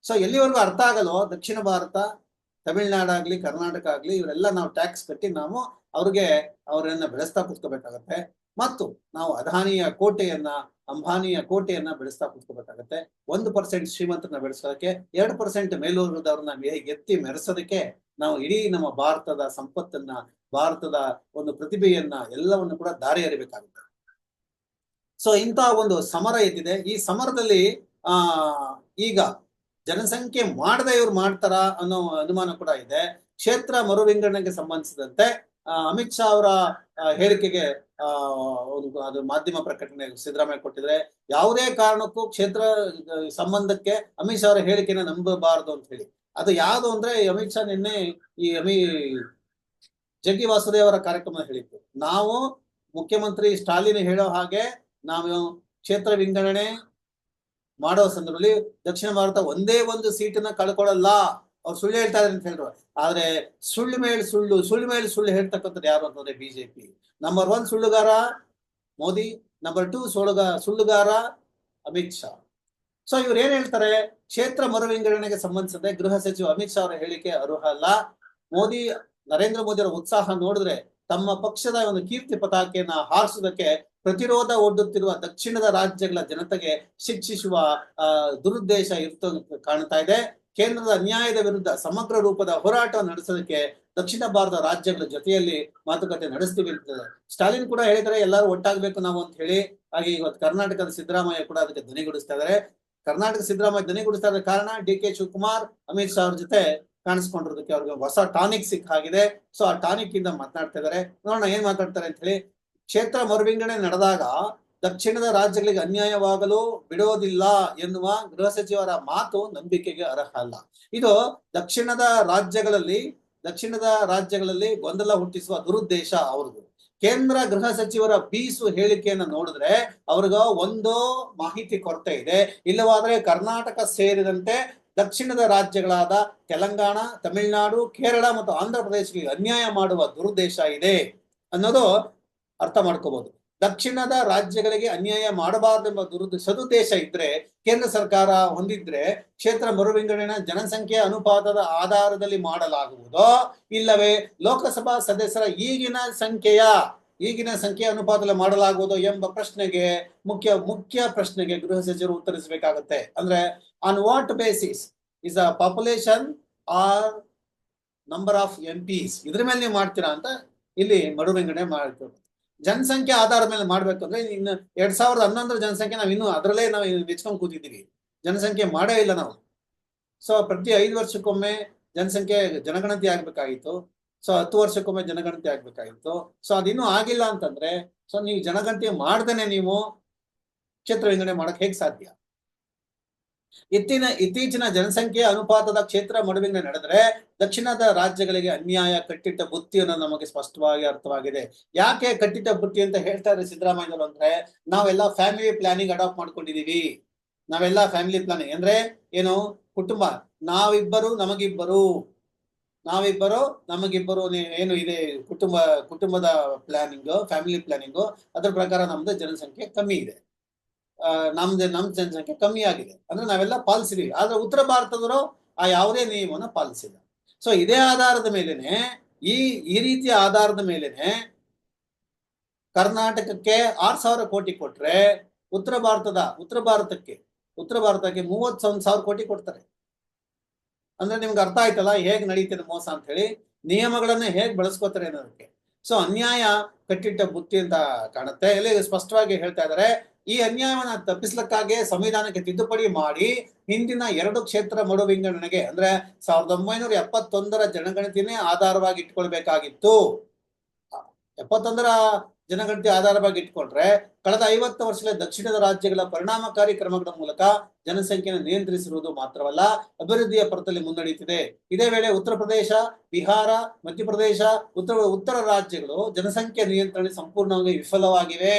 ಸೊ ಎಲ್ಲಿವರೆಗೂ ಅರ್ಥ ಆಗಲ್ಲೋ ದಕ್ಷಿಣ ಭಾರತ ತಮಿಳ್ನಾಡಾಗ್ಲಿ ಕರ್ನಾಟಕ ಆಗ್ಲಿ, ಇವರೆಲ್ಲ ನಾವು ಟ್ಯಾಕ್ಸ್ ಕಟ್ಟಿ ನಾವು ಅವ್ರಿಗೆ ಅವರನ್ನ ಬೆಳೆಸ್ತಾ ಕೂತ್ಕೋಬೇಕಾಗತ್ತೆ. ಮತ್ತು ನಾವು ಅದಾನಿಯ ಕೋಟೆಯನ್ನ, ಅಂಬಾನಿಯ ಕೋಟೆಯನ್ನ ಬೆಳೆಸ್ತಾ ಕೂತ್ಕೋಬೇಕಾಗತ್ತೆ. ಒಂದು ಪರ್ಸೆಂಟ್ ಶ್ರೀಮಂತರನ್ನ ಬೆಳೆಸೋದಕ್ಕೆ, ಎರಡು ಪರ್ಸೆಂಟ್ ಮೇಲೂರದವ್ರನ್ನ ಎತ್ತಿ ಮೆರೆಸೋದಕ್ಕೆ ನಾವು ಇಡೀ ನಮ್ಮ ಭಾರತದ ಸಂಪತ್ತನ್ನ, ಭಾರತದ ಒಂದು ಪ್ರತಿಭೆಯನ್ನ ಎಲ್ಲವನ್ನು ಕೂಡ ದಾರಿ ಎರಿಬೇಕಾಗುತ್ತೆ ಸೊ ಇಂತಹ ಒಂದು ಸಮರ ಎತ್ತಿದೆ ಈ ಸಮರದಲ್ಲಿ, ಆ, ಈಗ ಜನಸಂಖ್ಯೆ ಮಾಡದೆ ಇವ್ರು ಮಾಡ್ತಾರ ಅನ್ನೋ ಅನುಮಾನ ಕೂಡ ಇದೆ. ಕ್ಷೇತ್ರ ಮರು ವಿಂಗಡಣೆಗೆ ಸಂಬಂಧಿಸಿದಂತೆ ಅಮಿತ್ ಶಾ ಅವರ ಹೇಳಿಕೆಗೆ ಅದು ಮಾಧ್ಯಮ ಪ್ರಕಟಣೆ ಸಿದ್ದರಾಮಯ್ಯ ಕೊಟ್ಟಿದ್ರೆ, ಯಾವುದೇ ಕಾರಣಕ್ಕೂ ಕ್ಷೇತ್ರ ಸಂಬಂಧಕ್ಕೆ ಅಮಿತ್ ಶಾ ಅವರ ಹೇಳಿಕೆನ ನಂಬಬಾರದು ಅಂತ ಹೇಳಿ. ಅದು ಯಾವುದು ಅಂದ್ರೆ ಅಮಿತ್ ಶಾ ನಿನ್ನೆ ಈ ಅಮಿ, ಜಗ್ಗಿ ವಾಸುದೇವ್ ಅವರ ಕಾರ್ಯಕ್ರಮ ಹೇಳಿತ್ತು ನಾವು ಮುಖ್ಯಮಂತ್ರಿ ಸ್ಟಾಲಿನ್ ಹೇಳೋ ಹಾಗೆ, ನಾವು ಕ್ಷೇತ್ರ ವಿಂಗಡಣೆ ಮಾಡೋ ಸಂದರ್ಭದಲ್ಲಿ ದಕ್ಷಿಣ ಭಾರತ ಒಂದೇ ಒಂದು ಸೀಟನ್ನ ಕಳ್ಕೊಳ್ಳಲ್ಲ. ಅವ್ರು ಸುಳ್ಳು ಹೇಳ್ತಾ ಇದ್ರೆ ಅಂತ ಹೇಳಿದ್ರು ಆದ್ರೆ ಸುಳ್ಳು ಮೇಲೆ ಸುಳ್ಳು ಸುಳ್ಳು ಮೇಲೆ ಸುಳ್ಳು ಹೇಳ್ತಕ್ಕಂಥದ್ದು ಯಾರು ಅಂತಂದ್ರೆ ಬಿಜೆಪಿ ನಂಬರ್ ಒನ್ ಸುಳ್ಳುಗಾರ ಮೋದಿ ನಂಬರ್ ಟೂ ಸುಳ್ಳುಗ ಸುಳ್ಳುಗಾರ ಅಮಿತ್ ಶಾ. ಸೊ ಇವ್ರು ಏನ್ ಹೇಳ್ತಾರೆ? ಕ್ಷೇತ್ರ ಮರುವಿಂಗಡಣೆಗೆ ಸಂಬಂಧಿಸಿದಂತೆ ಗೃಹ ಸಚಿವ ಅಮಿತ್ ಶಾ ಅವರ ಹೇಳಿಕೆ ಅರ್ಹ ಅಲ್ಲ. ಮೋದಿ, ನರೇಂದ್ರ ಮೋದಿ ಅವರ ಉತ್ಸಾಹ ನೋಡಿದ್ರೆ ತಮ್ಮ ಪಕ್ಷದ ಒಂದು ಕೀರ್ತಿ ಪತಾಕೆಯನ್ನ ಹಾರಿಸುವುದಕ್ಕೆ ಪ್ರತಿರೋಧ ಒಡ್ಡುತ್ತಿರುವ ದಕ್ಷಿಣದ ರಾಜ್ಯಗಳ ಜನತೆಗೆ ಶಿಕ್ಷಿಸುವ ದುರುದ್ದೇಶ ಇರ್ತ, ಕಾಣ್ತಾ ಇದೆ. ಕೇಂದ್ರದ ಅನ್ಯಾಯದ ವಿರುದ್ಧ ಸಮಗ್ರ ರೂಪದ ಹೋರಾಟ ನಡೆಸೋದಕ್ಕೆ ದಕ್ಷಿಣ ಭಾರತ ರಾಜ್ಯಗಳ ಜೊತೆಯಲ್ಲಿ ಮಾತುಕತೆ ನಡೆಸ್ತೀವಿ ಸ್ಟಾಲಿನ್ ಕೂಡ ಹೇಳಿದರೆ ಎಲ್ಲರೂ ಒಟ್ಟಾಗ್ಬೇಕು ನಾವು ಅಂತ ಹೇಳಿ. ಹಾಗೆ ಇವತ್ತು ಕರ್ನಾಟಕದ ಸಿದ್ದರಾಮಯ್ಯ ಕೂಡ ಅದಕ್ಕೆ ಧ್ವನಿಗೂಡಿಸ್ತಾ ಇದ್ದಾರೆ. ಕರ್ನಾಟಕ ಸಿದ್ದರಾಮಯ್ಯ ಧ್ವನಿಗೂಡಿಸ್ತಾ ಇರೋ ಕಾರಣ ಡಿ ಕೆ ಶಿವಕುಮಾರ್, ಅಮಿತ್ ಶಾ ಅವ್ರ ಜೊತೆ ಕಾಣಿಸ್ಕೊಂಡಿರೋದಕ್ಕೆ ಅವ್ರಿಗೆ ಹೊಸ ಟಾನಿಕ್ ಸಿಕ್ಕಾಗಿದೆ. ಸೊ ಆ ಟಾನಿಕ್ ಇಂದ ಮಾತನಾಡ್ತಾ ಇದ್ದಾರೆ. ನೋಡೋಣ ಏನ್ ಮಾತಾಡ್ತಾರೆ ಅಂತ ಹೇಳಿ. ಕ್ಷೇತ್ರ ಮರುವಿಂಗಡಣೆ ನಡೆದಾಗ ದಕ್ಷಿಣದ ರಾಜ್ಯಗಳಿಗೆ ಅನ್ಯಾಯವಾಗಲು ಬಿಡೋದಿಲ್ಲ ಎನ್ನುವ ಗೃಹ ಸಚಿವರ ಮಾತು ನಂಬಿಕೆಗೆ ಅರ್ಹ ಅಲ್ಲ. ಇದು ದಕ್ಷಿಣದ ರಾಜ್ಯಗಳಲ್ಲಿ ದಕ್ಷಿಣದ ರಾಜ್ಯಗಳಲ್ಲಿ ಗೊಂದಲ ಹುಟ್ಟಿಸುವ ದುರುದ್ದೇಶ ಅವ್ರದ್ದು. ಕೇಂದ್ರ ಗೃಹ ಸಚಿವರ ಬೀಸು ಹೇಳಿಕೆಯನ್ನು ನೋಡಿದ್ರೆ ಅವ್ರಿಗ ಒಂದು ಮಾಹಿತಿ ಕೊರತೆ ಇದೆ. ಇಲ್ಲವಾದ್ರೆ ಕರ್ನಾಟಕ ಸೇರಿದಂತೆ ದಕ್ಷಿಣದ ರಾಜ್ಯಗಳಾದ ತೆಲಂಗಾಣ, ತಮಿಳುನಾಡು, ಕೇರಳ ಮತ್ತು ಆಂಧ್ರ ಪ್ರದೇಶಗಳಿಗೆ ಅನ್ಯಾಯ ಮಾಡುವ ದುರುದ್ದೇಶ ಇದೆ ಅನ್ನೋದು ಅರ್ಥ ಮಾಡ್ಕೋಬಹುದು ದಕ್ಷಿಣದ ರಾಜ್ಯಗಳಿಗೆ ಅನ್ಯಾಯ ಮಾಡಬಾರದೆಂಬ ದುರುದ ಸದುದ್ದೇಶ ಇದ್ರೆ, ಕೇಂದ್ರ ಸರ್ಕಾರ ಹೊಂದಿದ್ರೆ ಕ್ಷೇತ್ರ ಮರುವಿಂಗಡಣೆ ಜನಸಂಖ್ಯೆ ಅನುಪಾತದ ಆಧಾರದಲ್ಲಿ ಮಾಡಲಾಗುವುದೋ ಇಲ್ಲವೇ ಲೋಕಸಭಾ ಸದಸ್ಯರ ಈಗಿನ ಸಂಖ್ಯೆಯ ಈಗಿನ ಸಂಖ್ಯೆ ಅನುಪಾತದಲ್ಲಿ ಮಾಡಲಾಗುವುದು ಎಂಬ ಪ್ರಶ್ನೆಗೆ ಮುಖ್ಯ ಮುಖ್ಯ ಪ್ರಶ್ನೆಗೆ ಗೃಹ ಸಚಿವರು ಉತ್ತರಿಸಬೇಕಾಗತ್ತೆ. ಅಂದ್ರೆ on what basis is a population or number of MPs ಇದ್ರ ಮೇಲೆ ನೀವು ಮಾಡ್ತೀರಾ ಅಂತ ಇಲ್ಲಿ ಮರು ವಿಂಗಡಣೆ ಮಾಡ್ತೀವಿ. ಜನಸಂಖ್ಯೆ ಆಧಾರದ ಮೇಲೆ ಮಾಡ್ಬೇಕು ಅಂದ್ರೆ ಇನ್ನು ಎರಡ್ ಸಾವಿರದ ಹನ್ನೊಂದರ ಜನಸಂಖ್ಯೆ ನಾವು ಇನ್ನು ಅದರಲ್ಲೇ ನಾವು ನೆಚ್ಕೊಂಡು ಕೂತಿದ್ದೀವಿ. ಜನಸಂಖ್ಯೆ ಮಾಡೇ ಇಲ್ಲ ನಾವು. ಸೊ ಪ್ರತಿ ಐದು ವರ್ಷಕ್ಕೊಮ್ಮೆ ಜನಸಂಖ್ಯೆ ಜನಗಣತಿ ಆಗ್ಬೇಕಾಗಿತ್ತು. ಸೊ ಹತ್ತು ವರ್ಷಕ್ಕೊಮ್ಮೆ ಜನಗಣತಿ ಆಗ್ಬೇಕಾಗಿತ್ತು. ಸೊ ಅದಿನ್ನೂ ಆಗಿಲ್ಲ ಅಂತಂದ್ರೆ ಸೊ ನೀವು ಜನಗಣತಿ ಮಾಡ್ದೇನೆ ನೀವು ಕ್ಷೇತ್ರ ವಿಂಗಡಣೆ ಮಾಡಕ್ ಹೇಗ್ ಸಾಧ್ಯ? ಇತ್ತಿನ, ಇತ್ತೀಚಿನ ಜನಸಂಖ್ಯೆ ಅನುಪಾತದ ಕ್ಷೇತ್ರ ಮಡುವಿಂಗ ನಡೆದ್ರೆ ದಕ್ಷಿಣದ ರಾಜ್ಯಗಳಿಗೆ ಅನ್ಯಾಯ, ಕಟ್ಟಿಟ್ಟ ಬುತ್ತಿಯನ್ನು ನಮಗೆ ಸ್ಪಷ್ಟವಾಗಿ ಅರ್ಥವಾಗಿದೆ. ಯಾಕೆ ಕಟ್ಟಿಟ್ಟ ಬುತ್ತಿ ಅಂತ ಹೇಳ್ತಾರೆ ಸಿದ್ದರಾಮಯ್ಯವರು ಅಂದ್ರೆ, ನಾವೆಲ್ಲ ಫ್ಯಾಮಿಲಿ ಪ್ಲಾನಿಂಗ್ ಅಡಾಪ್ಟ್ ಮಾಡ್ಕೊಂಡಿದೀವಿ. ನಾವೆಲ್ಲ ಫ್ಯಾಮಿಲಿ ಪ್ಲಾನಿಂಗ್ ಅಂದ್ರೆ ಏನು? ಕುಟುಂಬ. ನಾವಿಬ್ಬರು, ನಮಗಿಬ್ಬರು. ನಾವಿಬ್ಬರು, ನಮಗಿಬ್ಬರು ಏನು ಇದೆ, ಕುಟುಂಬ, ಕುಟುಂಬದ ಪ್ಲಾನಿಂಗ್ ಫ್ಯಾಮಿಲಿ ಪ್ಲಾನಿಂಗ್ ಅದ್ರ ಪ್ರಕಾರ ನಮ್ದು ಜನಸಂಖ್ಯೆ ಕಮ್ಮಿ ಇದೆ. ನಮ್ದು, ನಮ್ ಜನಸಂಖ್ಯೆ ಕಮ್ಮಿ ಆಗಿದೆ. ಅಂದ್ರೆ ನಾವೆಲ್ಲ ಪಾಲಿಸಿದೀವಿ ಆದ್ರೆ ಉತ್ತರ ಭಾರತದವರು ಆ ಯಾವುದೇ ನಿಯಮವನ್ನು ಪಾಲಿಸಿಲ್ಲ. ಸೊ ಇದೇ ಆಧಾರದ ಮೇಲೆನೆ, ಈ ಈ ರೀತಿಯ ಆಧಾರದ ಮೇಲೆನೆ ಕರ್ನಾಟಕಕ್ಕೆ ಆರ್ ಸಾವಿರ ಕೋಟಿ ಕೊಟ್ರೆ ಉತ್ತರ ಭಾರತದ, ಉತ್ತರ ಭಾರತಕ್ಕೆ ಉತ್ತರ ಭಾರತಕ್ಕೆ ಮೂವತ್ ಒಂದ್ ಸಾವಿರ ಕೋಟಿ ಕೊಡ್ತಾರೆ. ಅಂದ್ರೆ ನಿಮ್ಗೆ ಅರ್ಥ ಆಯ್ತಲ್ಲ, ಹೇಗ್ ನಡೀತಿದೆ ಮೋಸ ಅಂತ ಹೇಳಿ ನಿಯಮಗಳನ್ನ ಹೇಗ್ ಬಳಸ್ಕೋತಾರೆ ಅನ್ನೋದಕ್ಕೆ. ಸೊ ಅನ್ಯಾಯ ಕಟ್ಟಿಟ್ಟ ಬುತ್ತಿ ಅಂತ ಕಾಣುತ್ತೆ. ಇಲ್ಲಿ ಸ್ಪಷ್ಟವಾಗಿ ಹೇಳ್ತಾ ಇದ್ದಾರೆ ಈ ಅನ್ಯಾಯವನ್ನ ತಪ್ಪಿಸ್ಲಿಕ್ಕಾಗಿ ಸಂವಿಧಾನಕ್ಕೆ ತಿದ್ದುಪಡಿ ಮಾಡಿ ಹಿಂದಿನ ಎರಡು ಕ್ಷೇತ್ರ ಮರು ವಿಂಗಡಣೆಗೆ ಅಂದ್ರೆ ಸಾವಿರದ ಒಂಬೈನೂರ ಎಪ್ಪತ್ತೊಂದರ ಜನಗಣತಿನೇ ಆಧಾರವಾಗಿ ಇಟ್ಕೊಳ್ಬೇಕಾಗಿತ್ತು. ಎಪ್ಪತ್ತೊಂದರ ಜನಗಣತಿ ಆಧಾರವಾಗಿ ಇಟ್ಕೊಂಡ್ರೆ ಕಳೆದ ಐವತ್ತು ವರ್ಷಗಳ ದಕ್ಷಿಣದ ರಾಜ್ಯಗಳ ಪರಿಣಾಮಕಾರಿ ಕ್ರಮಗಳ ಮೂಲಕ ಜನಸಂಖ್ಯೆಯನ್ನು ನಿಯಂತ್ರಿಸಿರುವುದು ಮಾತ್ರವಲ್ಲ, ಅಭಿವೃದ್ಧಿಯ ಪರದಲ್ಲಿ ಮುನ್ನಡೆಯುತ್ತಿದೆ. ಇದೇ ವೇಳೆ ಉತ್ತರ ಪ್ರದೇಶ, ಬಿಹಾರ ಮಧ್ಯಪ್ರದೇಶ ಉತ್ತರ ಉತ್ತರ ರಾಜ್ಯಗಳು ಜನಸಂಖ್ಯೆ ನಿಯಂತ್ರಣ ಸಂಪೂರ್ಣವಾಗಿ ವಿಫಲವಾಗಿವೆ.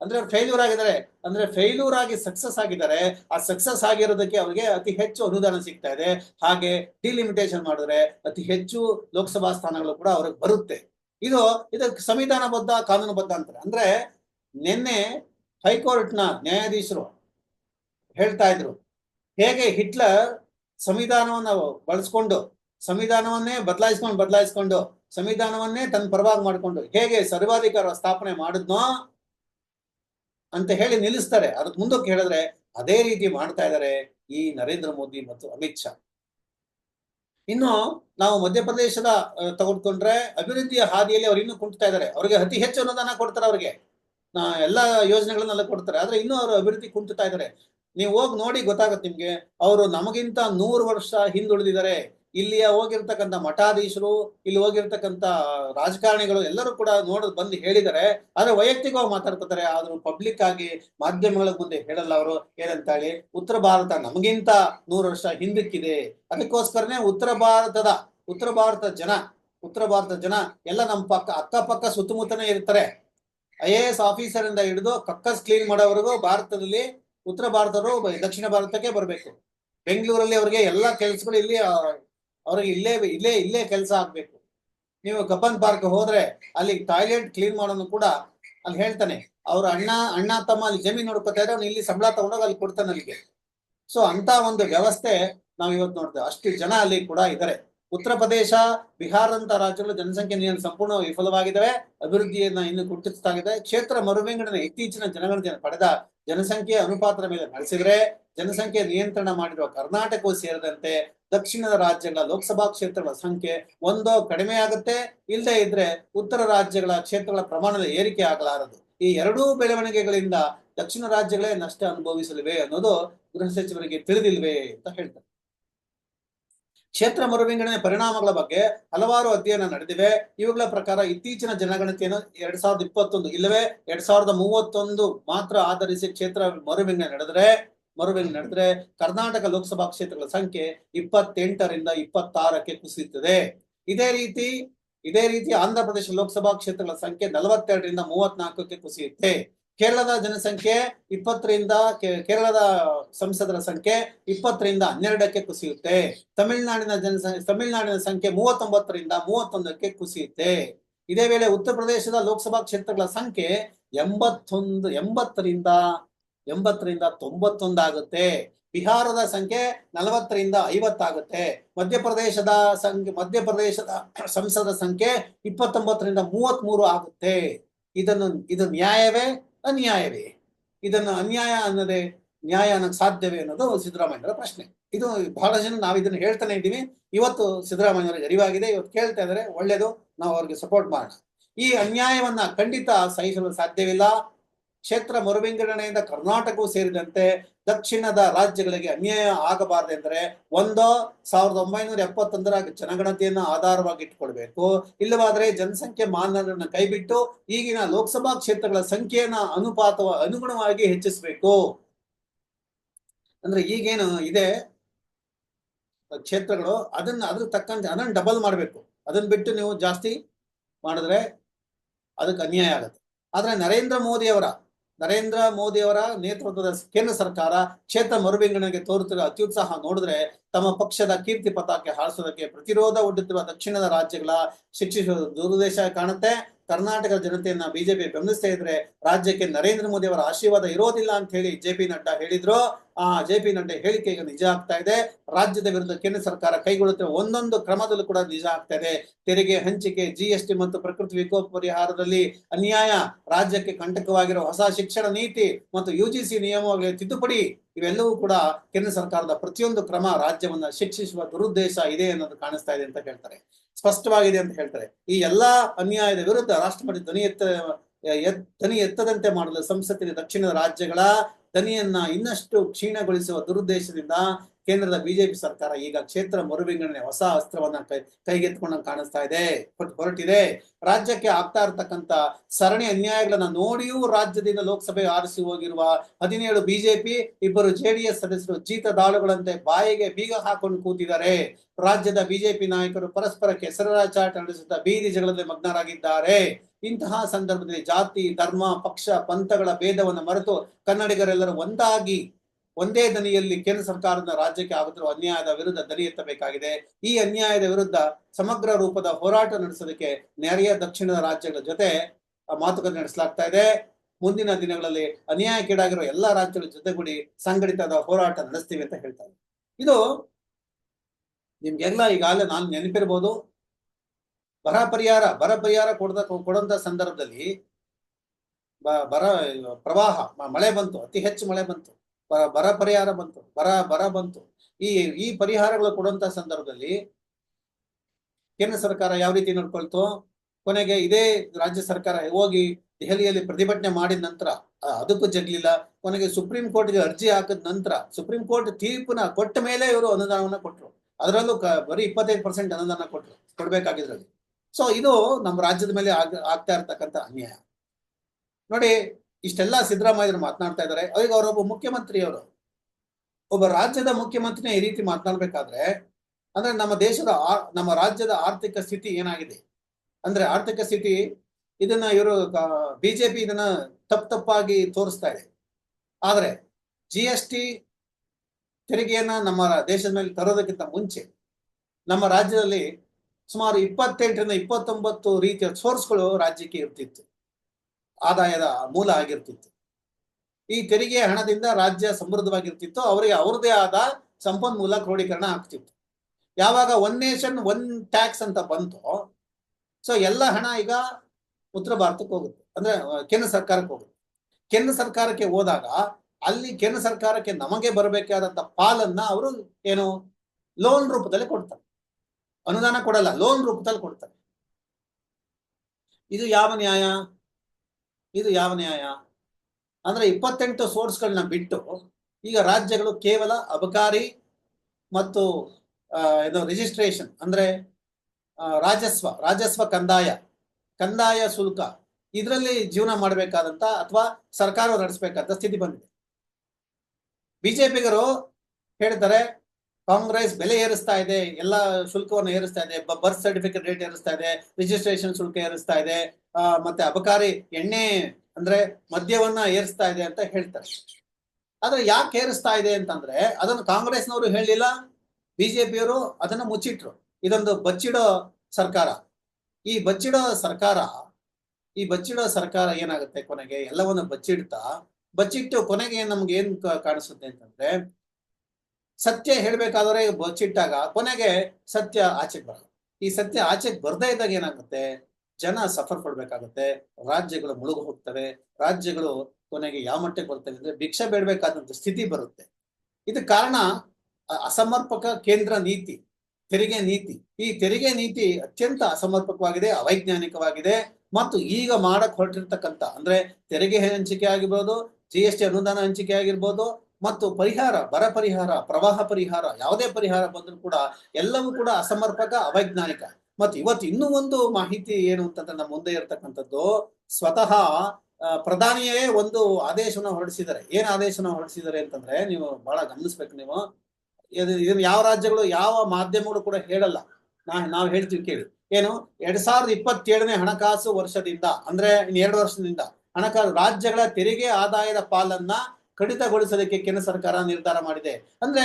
ಅಂದ್ರೆ ಫೇಲ್ಯೂರ್ ಆಗಿದ್ದಾರೆ. ಅಂದ್ರೆ ಫೇಲ್ಯೂರ್ ಆಗಿ ಸಕ್ಸಸ್ ಆಗಿದ್ದಾರೆ. ಆ ಸಕ್ಸಸ್ ಆಗಿರೋದಕ್ಕೆ ಅವರಿಗೆ ಅತಿ ಹೆಚ್ಚು ಅನುದಾನ ಸಿಗ್ತಾ ಇದೆ. ಹಾಗೆ ಡಿಲಿಮಿಟೇಷನ್ ಮಾಡಿದ್ರೆ ಅತಿ ಹೆಚ್ಚು ಲೋಕಸಭಾ ಸ್ಥಾನಗಳು ಕೂಡ ಅವ್ರಿಗೆ ಬರುತ್ತೆ. ಇದು ಇದಕ್ಕೆ ಸಂವಿಧಾನಬದ್ಧ, ಕಾನೂನುಬದ್ಧ ಅಂತಾರೆ. ಅಂದ್ರೆ ನಿನ್ನೆ ಹೈಕೋರ್ಟ್ನ ನ್ಯಾಯಾಧೀಶರು ಹೇಳ್ತಾ ಇದ್ರು, ಹೇಗೆ ಹಿಟ್ಲರ್ ಸಂವಿಧಾನವನ್ನ ಬಳಸ್ಕೊಂಡು, ಸಂವಿಧಾನವನ್ನೇ ಬದಲಾಯಿಸ್ಕೊಂಡು ಬದಲಾಯಿಸ್ಕೊಂಡು, ಸಂವಿಧಾನವನ್ನೇ ತನ್ನ ಪರವಾಗಿ ಮಾಡಿಕೊಂಡು ಹೇಗೆ ಸರ್ವಾಧಿಕಾರ ಸ್ಥಾಪನೆ ಮಾಡಿದ್ನೋ ಅಂತ ಹೇಳಿ ನಿಲ್ಲಿಸ್ತಾರೆ. ಅದಕ್ಕೆ ಮುಂದಕ್ಕೆ ಹೇಳಿದ್ರೆ ಅದೇ ರೀತಿ ಮಾಡ್ತಾ ಇದ್ದಾರೆ ಈ ನರೇಂದ್ರ ಮೋದಿ ಮತ್ತು ಅಮಿತ್ ಶಾ. ಇನ್ನು ನಾವು ಮಧ್ಯಪ್ರದೇಶದ ತಗೊಂಡ್ಕೊಂಡ್ರೆ ಅಭಿವೃದ್ಧಿಯ ಹಾದಿಯಲ್ಲಿ ಅವ್ರು ಇನ್ನೂ ಕುಂಟ್ತಾ ಇದ್ದಾರೆ. ಅವ್ರಿಗೆ ಅತಿ ಹೆಚ್ಚು ಅನುದಾನ ಕೊಡ್ತಾರೆ ಅವ್ರಿಗೆ. ಎಲ್ಲಾ ಯೋಜನೆಗಳನ್ನೆಲ್ಲ ಕೊಡ್ತಾರೆ. ಆದ್ರೆ ಇನ್ನೂ ಅವರು ಅಭಿವೃದ್ಧಿ ಕುಂಟುತ್ತಾ ಇದ್ದಾರೆ. ನೀವು ಹೋಗಿ ನೋಡಿ ಗೊತ್ತಾಗುತ್ತೆ ನಿಮ್ಗೆ. ಅವರು ನಮಗಿಂತ ನೂರು ವರ್ಷ ಹಿಂದುಳಿದಿದ್ದಾರೆ. ಇಲ್ಲಿಯ ಹೋಗಿರ್ತಕ್ಕಂಥ ಮಠಾಧೀಶರು, ಇಲ್ಲಿ ಹೋಗಿರ್ತಕ್ಕಂಥ ರಾಜಕಾರಣಿಗಳು ಎಲ್ಲರೂ ಕೂಡ ನೋಡ್ ಬಂದು ಹೇಳಿದ್ದಾರೆ. ಆದ್ರೆ ವೈಯಕ್ತಿಕವಾಗಿ ಮಾತಾಡ್ಕೊತಾರೆ ಆದ್ರೂ ಪಬ್ಲಿಕ್ ಆಗಿ ಮಾಧ್ಯಮಗಳ ಮುಂದೆ ಹೇಳಲ್ಲ ಅವರು. ಏನಂತ ಹೇಳಿ ಉತ್ತರ ಭಾರತ ನಮಗಿಂತ ನೂರು ವರ್ಷ ಹಿಂದಕ್ಕಿದೆ. ಅದಕ್ಕೋಸ್ಕರನೇ ಉತ್ತರ ಭಾರತದ, ಉತ್ತರ ಭಾರತ ಜನ, ಉತ್ತರ ಭಾರತದ ಜನ ಎಲ್ಲ ನಮ್ಮ ಪಕ್ಕ, ಅಕ್ಕಪಕ್ಕ ಸುತ್ತಮುತ್ತನೇ ಇರ್ತಾರೆ. ಐ ಎ ಎಸ್ ಆಫೀಸರ್ ಇಂದ ಹಿಡಿದು ಕಕ್ಕಸ್ ಕ್ಲೀನ್ ಮಾಡೋವರೆಗೂ ಭಾರತದಲ್ಲಿ ಉತ್ತರ ಭಾರತರು ದಕ್ಷಿಣ ಭಾರತಕ್ಕೆ ಬರಬೇಕು. ಬೆಂಗಳೂರಲ್ಲಿ ಅವರಿಗೆ ಎಲ್ಲಾ ಕೆಲಸಗಳು ಇಲ್ಲಿ ಅವ್ರಿಗೆ ಇಲ್ಲೇ ಇಲ್ಲೇ ಇಲ್ಲೇ ಕೆಲಸ ಆಗ್ಬೇಕು. ನೀವು ಕಬ್ಬನ್ ಪಾರ್ಕ್ ಹೋದ್ರೆ ಅಲ್ಲಿ ಟಾಯ್ಲೆಟ್ ಕ್ಲೀನ್ ಮಾಡೋನು ಕೂಡ ಅಲ್ಲಿ ಹೇಳ್ತಾನೆ. ಅವ್ರ ಅಣ್ಣ ಅಣ್ಣ, ತಮ್ಮ ಅಲ್ಲಿ ಜಮೀನ್ ನೋಡ್ಕೊತಾ ಇದ್ರೆ ಅವ್ನು ಇಲ್ಲಿ ಸಂಬಳ ತಗೊಂಡೋಗಿ ಅಲ್ಲಿ ಕೊಡ್ತಾನೆ ಅಲ್ಲಿಗೆ. ಸೊ ಅಂತ ಒಂದು ವ್ಯವಸ್ಥೆ ನಾವು ಇವತ್ತು ನೋಡ್ತೇವೆ. ಅಷ್ಟು ಜನ ಅಲ್ಲಿ ಕೂಡ ಇದ್ದಾರೆ ಉತ್ತರ ಪ್ರದೇಶ ಬಿಹಾರಂತ ರಾಜ್ಯಗಳು ಜನಸಂಖ್ಯೆ ನಿಯಂತ್ರಣ ಸಂಪೂರ್ಣ ವಿಫಲವಾಗಿದ್ದಾವೆ. ಅಭಿವೃದ್ಧಿಯನ್ನ ಇನ್ನು ಗುರುತಿಸ್ತಾಗಿದೆ. ಕ್ಷೇತ್ರ ಮರುವಿಂಗಡಣೆ ಇತ್ತೀಚಿನ ಜನಗಣತಿಯನ್ನು ಪಡೆದ ಜನಸಂಖ್ಯೆ ಅನುಪಾತದ ಮೇಲೆ ನಡೆಸಿದ್ರೆ ಜನಸಂಖ್ಯೆ ನಿಯಂತ್ರಣ ಮಾಡಿರುವ ಕರ್ನಾಟಕವು ಸೇರಿದಂತೆ ದಕ್ಷಿಣದ ರಾಜ್ಯಗಳ ಲೋಕಸಭಾ ಕ್ಷೇತ್ರಗಳ ಸಂಖ್ಯೆ ಒಂದೋ ಕಡಿಮೆ ಆಗುತ್ತೆ. ಇಲ್ಲದೆ ಇದ್ರೆ ಉತ್ತರ ರಾಜ್ಯಗಳ ಕ್ಷೇತ್ರಗಳ ಪ್ರಮಾಣದ ಏರಿಕೆ ಆಗಲಾರದು. ಈ ಎರಡೂ ಬೆಳವಣಿಗೆಗಳಿಂದ ದಕ್ಷಿಣ ರಾಜ್ಯಗಳೇ ನಷ್ಟ ಅನುಭವಿಸಲಿವೆ ಅನ್ನೋದು ಗೃಹ ಸಚಿವರಿಗೆ ತಿಳಿದಿಲ್ವೇ ಅಂತ ಹೇಳ್ತಾರೆ. ಕ್ಷೇತ್ರ ಮರುವಿಂಗಡಣೆ ಪರಿಣಾಮಗಳ ಬಗ್ಗೆ ಹಲವಾರು ಅಧ್ಯಯನ ನಡೆದಿವೆ. ಇವುಗಳ ಪ್ರಕಾರ ಇತ್ತೀಚಿನ ಜನಗಣತಿಯನ್ನು ಎರಡ್ ಸಾವಿರದ ಇಪ್ಪತ್ತೊಂದು ಇಲ್ಲವೇ ಎರಡ್ ಸಾವಿರದ ಮೂವತ್ತೊಂದು ಮಾತ್ರ ಆಧರಿಸಿ ಕ್ಷೇತ್ರ ಮರುವಿಂಗಡಣೆ ನಡೆದರೆ ಮರುವಿಂಗಡಣೆ ನಡೆದ್ರೆ ಕರ್ನಾಟಕ ಲೋಕಸಭಾ ಕ್ಷೇತ್ರಗಳ ಸಂಖ್ಯೆ ಇಪ್ಪತ್ತೆಂಟರಿಂದ ಇಪ್ಪತ್ತಾರಕ್ಕೆ ಕುಸಿಯುತ್ತದೆ. ಇದೇ ರೀತಿ ಇದೇ ರೀತಿ ಆಂಧ್ರ ಪ್ರದೇಶ ಲೋಕಸಭಾ ಕ್ಷೇತ್ರಗಳ ಸಂಖ್ಯೆ ನಲವತ್ತೆರಡರಿಂದ ಮೂವತ್ನಾಲ್ಕಕ್ಕೆ ಕುಸಿಯುತ್ತೆ. ಕೇರಳದ ಜನಸಂಖ್ಯೆ ಇಪ್ಪತ್ತರಿಂದ ಕೇರಳದ ಸಂಸದರ ಸಂಖ್ಯೆ ಇಪ್ಪತ್ತರಿಂದ ಹನ್ನೆರಡಕ್ಕೆ ಕುಸಿಯುತ್ತೆ. ತಮಿಳುನಾಡಿನ ಜನಸಂಖ್ಯೆ ತಮಿಳುನಾಡಿನ ಸಂಖ್ಯೆ ಮೂವತ್ತೊಂಬತ್ತರಿಂದ ಮೂವತ್ತೊಂದಕ್ಕೆ ಕುಸಿಯುತ್ತೆ. ಇದೇ ವೇಳೆ ಉತ್ತರ ಪ್ರದೇಶದ ಲೋಕಸಭಾ ಕ್ಷೇತ್ರಗಳ ಸಂಖ್ಯೆ ಎಂಬತ್ತೊಂದು, ಎಂಬತ್ತರಿಂದ ಎಂಬತ್ತರಿಂದ ತೊಂಬತ್ತೊಂದಾಗುತ್ತೆ ಬಿಹಾರದ ಸಂಖ್ಯೆ ನಲವತ್ತರಿಂದ ಐವತ್ತಾಗುತ್ತೆ ಮಧ್ಯಪ್ರದೇಶದ ಸಂಖ್ಯೆ, ಮಧ್ಯಪ್ರದೇಶದ ಸಂಸದ ಸಂಖ್ಯೆ ಇಪ್ಪತ್ತೊಂಬತ್ತರಿಂದ ಮೂವತ್ತ್ ಮೂರು ಆಗುತ್ತೆ. ಇದನ್ನು, ಇದು ನ್ಯಾಯವೇ? ಅನ್ಯಾಯವೇ? ಇದನ್ನು ಅನ್ಯಾಯ ಅನ್ನದೆ ನ್ಯಾಯ ಅನ್ನೋಕ್ಕೆ ಸಾಧ್ಯವೇ ಅನ್ನೋದು ಸಿದ್ದರಾಮಯ್ಯರ ಪ್ರಶ್ನೆ. ಇದು ಬಹಳ ಜನ ನಾವು ಇದನ್ನು ಹೇಳ್ತಾನೆ ಇದ್ದೀವಿ. ಇವತ್ತು ಸಿದ್ದರಾಮಯ್ಯವರಿಗೆ ಅರಿವಾಗಿದೆ. ಇವತ್ತು ಕೇಳ್ತಾ ಇದ್ದಾರೆ. ಒಳ್ಳೇದು. ನಾವು ಅವ್ರಿಗೆ ಸಪೋರ್ಟ್ ಮಾಡೋಣ. ಈ ಅನ್ಯಾಯವನ್ನ ಖಂಡಿತ ಸಹಿಸಲು ಸಾಧ್ಯವಿಲ್ಲ. ಕ್ಷೇತ್ರ ಮರುವಿಂಗಡಣೆಯಿಂದ ಕರ್ನಾಟಕವು ಸೇರಿದಂತೆ ದಕ್ಷಿಣದ ರಾಜ್ಯಗಳಿಗೆ ಅನ್ಯಾಯ ಆಗಬಾರದೆಂದರೆ ಒಂದು ಸಾವಿರದ ಒಂಬೈನೂರ ಎಪ್ಪತ್ತೊಂದರ ಜನಗಣತಿಯನ್ನು ಆಧಾರವಾಗಿ ಇಟ್ಟುಕೊಳ್ಬೇಕು. ಇಲ್ಲವಾದರೆ ಜನಸಂಖ್ಯೆ ಮಾನದಂಡನ ಕೈಬಿಟ್ಟು ಈಗಿನ ಲೋಕಸಭಾ ಕ್ಷೇತ್ರಗಳ ಸಂಖ್ಯೆಯನ್ನ ಅನುಪಾತ ಅನುಗುಣವಾಗಿ ಹೆಚ್ಚಿಸಬೇಕು. ಅಂದ್ರೆ ಈಗೇನು ಇದೆ, ಕ್ಷೇತ್ರಗಳು ಅದನ್ನ, ಅದ್ರ ತಕ್ಕಂತೆ ಅದನ್ನ ಡಬಲ್ ಮಾಡಬೇಕು. ಅದನ್ನ ಬಿಟ್ಟು ನೀವು ಜಾಸ್ತಿ ಮಾಡಿದ್ರೆ ಅದಕ್ಕೆ ಅನ್ಯಾಯ ಆಗುತ್ತೆ. ಆದರೆ ನರೇಂದ್ರ ಮೋದಿ ಅವರ ನರೇಂದ್ರ ಮೋದಿ ಅವರ ನೇತೃತ್ವದ ಕೇಂದ್ರ ಸರ್ಕಾರ ಕ್ಷೇತ್ರ ಮರುವಿಂಗಡಣೆಗೆ ತೋರುತ್ತಿರುವ ಅತ್ಯುತ್ಸಾಹ ನೋಡಿದ್ರೆ ತಮ್ಮ ಪಕ್ಷದ ಕೀರ್ತಿ ಪತಾಕೆ ಹಾರಿಸೋದಕ್ಕೆ ಪ್ರತಿರೋಧ ಒಡ್ಡುತ್ತಿರುವ ದಕ್ಷಿಣದ ರಾಜ್ಯಗಳ ಶಿಕ್ಷಿಸುವ ದುರುದ್ದೇಶ ಕಾಣುತ್ತೆ. ಕರ್ನಾಟಕದ ಜನತೆಯನ್ನ ಬಿಜೆಪಿ ಬೆಂಬಲಿಸ್ತಾ ಇದ್ರೆ ರಾಜ್ಯಕ್ಕೆ ನರೇಂದ್ರ ಮೋದಿ ಅವರ ಆಶೀರ್ವಾದ ಇರೋದಿಲ್ಲ ಅಂತ ಹೇಳಿ ಜೆ ಪಿ ನಡ್ಡಾ ಹೇಳಿದ್ರು. ಆ ಜೆ ಪಿ ನಡ್ಡಾ ಹೇಳಿಕೆ ಈಗ ನಿಜ ಆಗ್ತಾ ಇದೆ. ರಾಜ್ಯದ ವಿರುದ್ಧ ಕೇಂದ್ರ ಸರ್ಕಾರ ಕೈಗೊಳ್ಳುತ್ತೆ ಒಂದೊಂದು ಕ್ರಮದಲ್ಲೂ ಕೂಡ ನಿಜ ಆಗ್ತಾ ಇದೆ. ತೆರಿಗೆ ಹಂಚಿಕೆ ಜಿಎಸ್ಟಿ ಮತ್ತು ಪ್ರಕೃತಿ ವಿಕೋಪ ಪರಿಹಾರದಲ್ಲಿ ಅನ್ಯಾಯ, ರಾಜ್ಯಕ್ಕೆ ಕಂಟಕವಾಗಿರುವ ಹೊಸ ಶಿಕ್ಷಣ ನೀತಿ ಮತ್ತು ಯುಜಿಸಿ ನಿಯಮಗಳಿಗೆ ತಿದ್ದುಪಡಿ ಇವೆಲ್ಲವೂ ಕೂಡ ಕೇಂದ್ರ ಸರ್ಕಾರದ ಪ್ರತಿಯೊಂದು ಕ್ರಮ ರಾಜ್ಯವನ್ನ ಶಿಕ್ಷಿಸುವ ದುರುದ್ದೇಶ ಇದೆ ಅನ್ನೋದು ಕಾಣಿಸ್ತಾ ಇದೆ ಅಂತ ಹೇಳ್ತಾರೆ. ಸ್ಪಷ್ಟವಾಗಿದೆ ಅಂತ ಹೇಳ್ತಾರೆ. ಈ ಎಲ್ಲಾ ಅನ್ಯಾಯದ ವಿರುದ್ಧ ರಾಷ್ಟ್ರಪತಿ ಧ್ವನಿ ಎತ್ತ ಎತ್- ಧ್ವನಿ ಎತ್ತದಂತೆ ಮಾಡಲು ಸಂಸತ್ತಿನ ದಕ್ಷಿಣದ ರಾಜ್ಯಗಳ ಧ್ವನಿಯನ್ನ ಇನ್ನಷ್ಟು ಕ್ಷೀಣಗೊಳಿಸುವ ದುರುದ್ದೇಶದಿಂದ ಕೇಂದ್ರದ ಬಿಜೆಪಿ ಸರ್ಕಾರ ಈಗ ಕ್ಷೇತ್ರ ಮರುವಿಂಗಡಣೆ ಹೊಸ ಅಸ್ತ್ರವನ್ನ ಕೈ ಕೈಗೆತ್ಕೊಂಡ ಕಾಣಿಸ್ತಾ ಇದೆ. ಹೊರಟಿದೆ. ರಾಜ್ಯಕ್ಕೆ ಆಗ್ತಾ ಇರತಕ್ಕಂತ ಸರಣಿ ಅನ್ಯಾಯಗಳನ್ನ ನೋಡಿಯೂ ರಾಜ್ಯದಿಂದ ಲೋಕಸಭೆ ಆರಿಸಿ ಹೋಗಿರುವ ಹದಿನೇಳು ಬಿಜೆಪಿ, ಇಬ್ಬರು ಜೆಡಿಎಸ್ ಸದಸ್ಯರು ಜೀತ ದಾಳುಗಳಂತೆ ಬಾಯಿಗೆ ಬೀಗ ಹಾಕೊಂಡು ಕೂತಿದ್ದಾರೆ. ರಾಜ್ಯದ ಬಿಜೆಪಿ ನಾಯಕರು ಪರಸ್ಪರ ಕೆಸರಾಚಾಟ ನಡೆಸುತ್ತಾ ಬೀದಿ ಜಗಳದಲ್ಲಿ ಮಗ್ನರಾಗಿದ್ದಾರೆ. ಇಂತಹ ಸಂದರ್ಭದಲ್ಲಿ ಜಾತಿ, ಧರ್ಮ, ಪಕ್ಷ, ಪಂಥಗಳ ಭೇದವನ್ನು ಮರೆತು ಕನ್ನಡಿಗರೆಲ್ಲರೂ ಒಂದಾಗಿ ಒಂದೇ ದನಿಯಲ್ಲಿ ಕೇಂದ್ರ ಸರ್ಕಾರದ ರಾಜ್ಯಕ್ಕೆ ಆಗುತ್ತಿರುವ ಅನ್ಯಾಯದ ವಿರುದ್ಧ ದನಿ ಎತ್ತಬೇಕಾಗಿದೆ. ಈ ಅನ್ಯಾಯದ ವಿರುದ್ಧ ಸಮಗ್ರ ರೂಪದ ಹೋರಾಟ ನಡೆಸೋದಕ್ಕೆ ನೆರೆಯ ದಕ್ಷಿಣದ ರಾಜ್ಯಗಳ ಜೊತೆ ಮಾತುಕತೆ ನಡೆಸಲಾಗ್ತಾ ಇದೆ. ಮುಂದಿನ ದಿನಗಳಲ್ಲಿ ಅನ್ಯಾಯಕ್ಕೀಡಾಗಿರುವ ಎಲ್ಲಾ ರಾಜ್ಯಗಳ ಜೊತೆಗೂಡಿ ಸಂಘಟಿತದ ಹೋರಾಟ ನಡೆಸ್ತೀವಿ ಅಂತ ಹೇಳ್ತಾರೆ ಇದು ನಿಮ್ಗೆಲ್ಲ ಈಗಾಗಲೇ ನಾನು ನೆನಪಿರ್ಬೋದು. ಬರ ಪರಿಹಾರ ಬರ ಪರಿಹಾರ ಕೊಡದ ಕೊಡುವಂತ ಸಂದರ್ಭದಲ್ಲಿ ಬರ, ಪ್ರವಾಹ ಮಳೆ ಬಂತು, ಅತಿ ಹೆಚ್ಚು ಮಳೆ ಬಂತು. ಬರ ಪರಿಹಾರ ಬಂತು, ಬರ ಬರ ಬಂತು. ಈ ಈ ಪರಿಹಾರಗಳು ಕೊಡುವಂತ ಸಂದರ್ಭದಲ್ಲಿ ಕೇಂದ್ರ ಸರ್ಕಾರ ಯಾವ ರೀತಿ ನೋಡ್ಕೊಳ್ತು, ಕೊನೆಗೆ ಇದೇ ರಾಜ್ಯ ಸರ್ಕಾರ ಹೋಗಿ ದೆಹಲಿಯಲ್ಲಿ ಪ್ರತಿಭಟನೆ ಮಾಡಿದ ನಂತರ ಅದಕ್ಕೂ ಜಗ್ಲಿಲ್ಲ. ಕೊನೆಗೆ ಸುಪ್ರೀಂ ಕೋರ್ಟ್ಗೆ ಅರ್ಜಿ ಹಾಕಿದ ನಂತರ, ಸುಪ್ರೀಂ ಕೋರ್ಟ್ ತೀರ್ಪನ್ನ ಕೊಟ್ಟ ಮೇಲೆ ಇವರು ಅನುದಾನವನ್ನ ಕೊಟ್ಟರು ಅದರಲ್ಲೂ ಬರೀ ಇಪ್ಪತ್ತೈದು ಪರ್ಸೆಂಟ್ ಅನುದಾನ ಕೊಟ್ಟರು ಕೊಡ್ಬೇಕಾಗಿದ್ರಲ್ಲಿ. ಸೊ, ಇದು ನಮ್ಮ ರಾಜ್ಯದ ಮೇಲೆ ಆಗ್, ಆಗ್ತಾ ಇರ್ತಕ್ಕಂಥ ಅನ್ಯಾಯ. ನೋಡಿ ಇಷ್ಟೆಲ್ಲ ಸಿದ್ದರಾಮಯ್ಯರು ಮಾತನಾಡ್ತಾ ಇದ್ದಾರೆ. ಈಗ ಅವರೊಬ್ಬ ಮುಖ್ಯಮಂತ್ರಿಯವರು ಒಬ್ಬ ರಾಜ್ಯದ ಮುಖ್ಯಮಂತ್ರಿನೇ ಈ ರೀತಿ ಮಾತನಾಡ್ಬೇಕಾದ್ರೆ, ಅಂದ್ರೆ ನಮ್ಮ ದೇಶದ ನಮ್ಮ ರಾಜ್ಯದ ಆರ್ಥಿಕ ಸ್ಥಿತಿ ಏನಾಗಿದೆ? ಅಂದ್ರೆ ಆರ್ಥಿಕ ಸ್ಥಿತಿ, ಇದನ್ನ ಇವರು ಬಿಜೆಪಿ ಇದನ್ನ ತಪ್ಪು ತಪ್ಪಾಗಿ ತೋರಿಸ್ತಾ ಇದೆ. ಆದ್ರೆ ಜಿ ಎಸ್ ಟಿ ತೆರಿಗೆಯನ್ನ ನಮ್ಮ ದೇಶದ ಮೇಲೆ ತರೋದಕ್ಕಿಂತ ಮುಂಚೆ, ನಮ್ಮ ರಾಜ್ಯದಲ್ಲಿ ಸುಮಾರು ಇಪ್ಪತ್ತೆಂಟರಿಂದ ಇಪ್ಪತ್ತೊಂಬತ್ತು ರೀತಿಯ ಸೋರ್ಸ್ಗಳು ರಾಜ್ಯಕ್ಕೆ ಇರ್ತಿತ್ತು. ಆದಾಯದ ಮೂಲ ಆಗಿರ್ತಿತ್ತು. ಈ ತೆರಿಗೆ ಹಣದಿಂದ ರಾಜ್ಯ ಸಮೃದ್ಧವಾಗಿರ್ತಿತ್ತು, ಅವರಿಗೆ ಅವರದೇ ಆದ ಸಂಪನ್ಮೂಲ ಕ್ರೋಢೀಕರಣ ಆಗ್ತಿತ್ತು. ಯಾವಾಗ ಒನ್ ನೇಷನ್ ಒನ್ ಟ್ಯಾಕ್ಸ್ ಅಂತ ಬಂತು ಸೊ ಎಲ್ಲ ಹಣ ಈಗ ಉತ್ತರ ಭಾರತಕ್ಕೆ ಹೋಗುತ್ತೆ. ಅಂದ್ರೆ ಕೇಂದ್ರ ಸರ್ಕಾರಕ್ಕೆ ಹೋಗುತ್ತೆ. ಕೇಂದ್ರ ಸರ್ಕಾರಕ್ಕೆ ಹೋದಾಗ ಅಲ್ಲಿ ಕೇಂದ್ರ ಸರ್ಕಾರಕ್ಕೆ ನಮಗೆ ಬರಬೇಕಾದಂತ ಪಾಲನ್ನ ಅವರು ಏನು ಲೋನ್ ರೂಪದಲ್ಲಿ ಕೊಡ್ತಾರೆ. ಅನುದಾನ ಕೊಡಲ್ಲ ಲೋನ್ ರೂಪದಲ್ಲಿ ಕೊಡ್ತಾರೆ. ಇದು ಯಾವ ನ್ಯಾಯ? ಇದು ಯಾವ ನ್ಯಾಯ? ಅಂದ್ರೆ ಇಪ್ಪತ್ತೆಂಟು ಸೋರ್ಸ್ಗಳನ್ನ ಬಿಟ್ಟು ಈಗ ರಾಜ್ಯಗಳು ಕೇವಲ ಅಬಕಾರಿ ಮತ್ತು ಇದು ರಿಜಿಸ್ಟ್ರೇಷನ್ ಅಂದ್ರೆ ರಾಜಸ್ವ ರಾಜಸ್ವ ಕಂದಾಯ ಕಂದಾಯ ಶುಲ್ಕ. ಇದರಲ್ಲಿ ಜೀವನ ಮಾಡಬೇಕಾದಂತ ಅಥವಾ ಸರ್ಕಾರ ನಡೆಸಬೇಕಾದ ಸ್ಥಿತಿ ಬಂದಿದೆ. ಬಿಜೆಪಿಗರು ಹೇಳ್ತಾರೆ, ಕಾಂಗ್ರೆಸ್ ಬೆಲೆ ಏರಿಸ್ತಾ ಇದೆ, ಎಲ್ಲ ಶುಲ್ಕವನ್ನು ಏರಿಸ್ತಾ ಇದೆ ಬರ್ತ್ ಸರ್ಟಿಫಿಕೇಟ್ ರೇಟ್ ಏರಿಸ್ತಾ ಇದೆ ರಿಜಿಸ್ಟ್ರೇಷನ್ ಶುಲ್ಕ ಏರಿಸ್ತಾ ಇದೆ ಮತ್ತೆ ಅಬಕಾರಿ ಎಣ್ಣೆ ಅಂದ್ರೆ ಮದ್ಯವನ್ನ ಏರಿಸ್ತಾ ಇದೆ ಅಂತ ಹೇಳ್ತಾರೆ. ಆದ್ರೆ ಯಾಕೆ ಏರಿಸ್ತಾ ಇದೆ ಅಂತಂದ್ರೆ ಅದನ್ನು ಕಾಂಗ್ರೆಸ್ನವರು ಹೇಳಿಲ್ಲ ಬಿಜೆಪಿಯವರು ಅದನ್ನ ಮುಚ್ಚಿಟ್ರು. ಇದೊಂದು ಬಚ್ಚಿಡೋ ಸರ್ಕಾರ. ಈ ಬಚ್ಚಿಡೋ ಸರ್ಕಾರ, ಈ ಬಚ್ಚಿಡೋ ಸರ್ಕಾರ ಏನಾಗುತ್ತೆ ಕೊನೆಗೆ? ಎಲ್ಲವನ್ನು ಬಚ್ಚಿಡ್ತಾ, ಬಚ್ಚಿಟ್ಟು ಕೊನೆಗೆ ನಮ್ಗೆ ಏನ್ ಕಾಣಿಸುತ್ತೆ ಅಂತಂದ್ರೆ, ಸತ್ಯ ಹೇಳ್ಬೇಕಾದ್ರೆ ಬಚ್ಚಿಟ್ಟಾಗ ಕೊನೆಗೆ ಸತ್ಯ ಆಚೆಗೆ ಬರಲ್ಲ. ಈ ಸತ್ಯ ಆಚೆಗೆ ಬರ್ದೇ ಇದ್ದಾಗ ಏನಾಗುತ್ತೆ? ಜನ ಸಫರ್ ಪಡ್ಬೇಕಾಗುತ್ತೆ ರಾಜ್ಯಗಳು ಮುಳುಗು ಹೋಗ್ತವೆ, ರಾಜ್ಯಗಳು ಕೊನೆಗೆ ಯಾವ ಮಟ್ಟಕ್ಕೆ ಬರ್ತವೆ ಅಂದ್ರೆ ಭಿಕ್ಷೆ ಬೇಡಬೇಕಾದಂತ ಸ್ಥಿತಿ ಬರುತ್ತೆ. ಇದು ಕಾರಣ ಅಸಮರ್ಪಕ ಕೇಂದ್ರ ನೀತಿ, ತೆರಿಗೆ ನೀತಿ. ಈ ತೆರಿಗೆ ನೀತಿ ಅತ್ಯಂತ ಅಸಮರ್ಪಕವಾಗಿದೆ, ಅವೈಜ್ಞಾನಿಕವಾಗಿದೆ ಮತ್ತು ಈಗ ಮಾಡಕ್ ಹೊರಟಿರ್ತಕ್ಕಂಥ ಅಂದ್ರೆ ತೆರಿಗೆ ಹಂಚಿಕೆ ಆಗಿರ್ಬೋದು ಜಿ ಎಸ್ ಟಿ ಅನುದಾನ ಹಂಚಿಕೆ ಆಗಿರ್ಬೋದು ಮತ್ತು ಪರಿಹಾರ, ಬರ ಪರಿಹಾರ, ಪ್ರವಾಹ ಪರಿಹಾರ, ಯಾವುದೇ ಪರಿಹಾರ ಬಂದರೂ ಕೂಡ ಎಲ್ಲವೂ ಕೂಡ ಅಸಮರ್ಪಕ, ಅವೈಜ್ಞಾನಿಕ. ಮತ್ತು ಇವತ್ತು ಇನ್ನೂ ಒಂದು ಮಾಹಿತಿ ಏನು ಅಂತಂದ್ರೆ ನಮ್ಮ ಮುಂದೆ ಇರತಕ್ಕಂಥದ್ದು ಸ್ವತಃ ಪ್ರಧಾನಿಯೇ ಒಂದು ಆದೇಶವನ್ನು ಹೊರಡಿಸಿದ್ದಾರೆ. ಏನ್ ಆದೇಶನ ಹೊರಡಿಸಿದ್ದಾರೆ ಅಂತಂದ್ರೆ ನೀವು ಬಹಳ ಗಮನಿಸ್ಬೇಕು ನೀವು. ಇದು- ಇದನ್ನ ಯಾವ ರಾಜ್ಯಗಳು ಯಾವ ಮಾಧ್ಯಮಗಳು ಕೂಡ ಹೇಳಲ್ಲ. ನಾ, ನಾವು ಹೇಳ್ತೀವಿ ಕೇಳಿ. ಏನು? ಎರಡ್ ಸಾವಿರದ ಇಪ್ಪತ್ತೇಳನೇ ಹಣಕಾಸು ವರ್ಷದಿಂದ, ಅಂದ್ರೆ ಇನ್ನು ಎರಡು ವರ್ಷದಿಂದ, ಹಣಕಾಸು ರಾಜ್ಯಗಳ ತೆರಿಗೆ ಆದಾಯದ ಪಾಲನ್ನ ಕಡಿತಗೊಳಿಸೋದಕ್ಕೆ ಕೇಂದ್ರ ಸರ್ಕಾರ ನಿರ್ಧಾರ ಮಾಡಿದೆ. ಅಂದ್ರೆ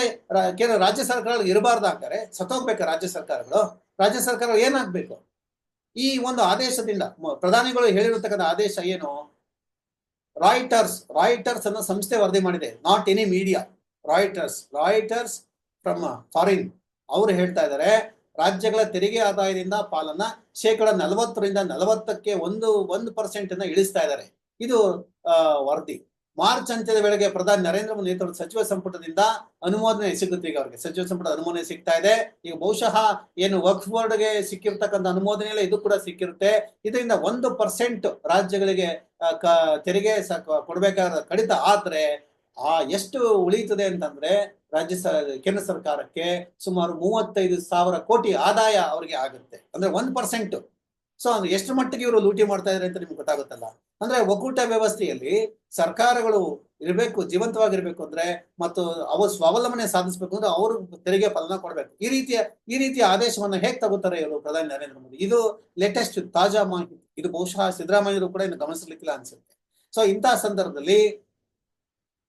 ಕೇಂದ್ರ ರಾಜ್ಯ ಸರ್ಕಾರಗಳು ಇರಬಾರ್ದು ಹಾಗಾರೆ ಸತ್ತೋಗ್ಬೇಕು ರಾಜ್ಯ ಸರ್ಕಾರಗಳು. ರಾಜ್ಯ ಸರ್ಕಾರ ಏನಾಗ್ಬೇಕು? ಈ ಒಂದು ಆದೇಶದಿಂದ ಪ್ರಧಾನಿಗಳು ಹೇಳಿರತಕ್ಕಂಥ ಆದೇಶ ಏನು? ರಾಯ್ಟರ್ಸ್ ರಾಯ್ಟರ್ಸ್ ಅನ್ನೋ ಸಂಸ್ಥೆ ವರದಿ ಮಾಡಿದೆ. Not any media Reuters Reuters from foreign ಅವರು ಹೇಳ್ತಾ ಇದ್ದಾರೆ ರಾಜ್ಯಗಳ ತೆರಿಗೆ ಆದಾಯದಿಂದ ಪಾಲನ್ನ ಶೇಕಡ ನಲವತ್ತರಿಂದ ನಲವತ್ತಕ್ಕೆ ಒಂದು ಒಂದು ಪರ್ಸೆಂಟ್ ಅನ್ನ ಇಳಿಸ್ತಾ ಇದ್ದಾರೆ ಇದು ವರದಿ. ಮಾರ್ಚ್ ಅಂತ್ಯದ ವೇಳೆಗೆ ಪ್ರಧಾನಿ ನರೇಂದ್ರ ಮೋದಿ ನೇತೃತ್ವದ ಸಚಿವ ಸಂಪುಟದಿಂದ ಅನುಮೋದನೆ ಸಿಗುತ್ತೆ ಈಗ ಅವರಿಗೆ. ಸಚಿವ ಸಂಪುಟ ಅನುಮೋದನೆ ಸಿಗ್ತಾ ಇದೆ. ಈಗ ಬಹುಶಃ ಏನು ವಕ್ಫ್ ಬೋರ್ಡ್ಗೆ ಸಿಕ್ಕಿರ್ತಕ್ಕಂಥ ಅನುಮೋದನೆ ಇದು ಕೂಡ ಸಿಕ್ಕಿರುತ್ತೆ. ಇದರಿಂದ ಒಂದು ಪರ್ಸೆಂಟ್ ರಾಜ್ಯಗಳಿಗೆ ತೆರಿಗೆ ಕೊಡಬೇಕಾದ ಕಡಿತ ಆದ್ರೆ ಆ ಎಷ್ಟು ಉಳಿಯುತ್ತದೆ ಅಂತಂದ್ರೆ ರಾಜ್ಯ ಕೇಂದ್ರ ಸರ್ಕಾರಕ್ಕೆ ಸುಮಾರು ಮೂವತ್ತೈದು ಸಾವಿರ ಕೋಟಿ ಆದಾಯ ಅವರಿಗೆ ಆಗುತ್ತೆ. ಅಂದ್ರೆ ಒಂದ್ ಪರ್ಸೆಂಟ್ ಸೊ ಎಷ್ಟು ಮಟ್ಟಿಗೆ ಇವರು ಲೂಟಿ ಮಾಡ್ತಾ ಇದ್ದಾರೆ ಅಂತ ನಿಮ್ಗೆ ಗೊತ್ತಾಗುತ್ತಲ್ಲ? ಅಂದ್ರೆ ಒಕ್ಕೂಟ ವ್ಯವಸ್ಥೆಯಲ್ಲಿ ಸರ್ಕಾರಗಳು ಇರಬೇಕು, ಜೀವಂತವಾಗಿರ್ಬೇಕು ಅಂದ್ರೆ ಮತ್ತು ಅವರು ಸ್ವಾವಲಂಬನೆ ಸಾಧಿಸಬೇಕು ಅಂದ್ರೆ ಅವರು ತೆರಿಗೆ ಫಲನ ಕೊಡಬೇಕು. ಈ ರೀತಿಯ ಈ ರೀತಿಯ ಆದೇಶವನ್ನು ಹೇಗೆ ತಗೋತಾರೆ ಇವರು ಪ್ರಧಾನಿ ನರೇಂದ್ರ ಮೋದಿ? ಇದು ಲೇಟೆಸ್ಟ್ ತಾಜಾ ಮಾಹಿತಿ. ಇದು ಬಹುಶಃ ಸಿದ್ದರಾಮಯ್ಯರು ಕೂಡ ಇನ್ನು ಗಮನಿಸಲಿಕ್ಕಿಲ್ಲ ಅನ್ಸುತ್ತೆ. ಸೊ ಇಂತಹ ಸಂದರ್ಭದಲ್ಲಿ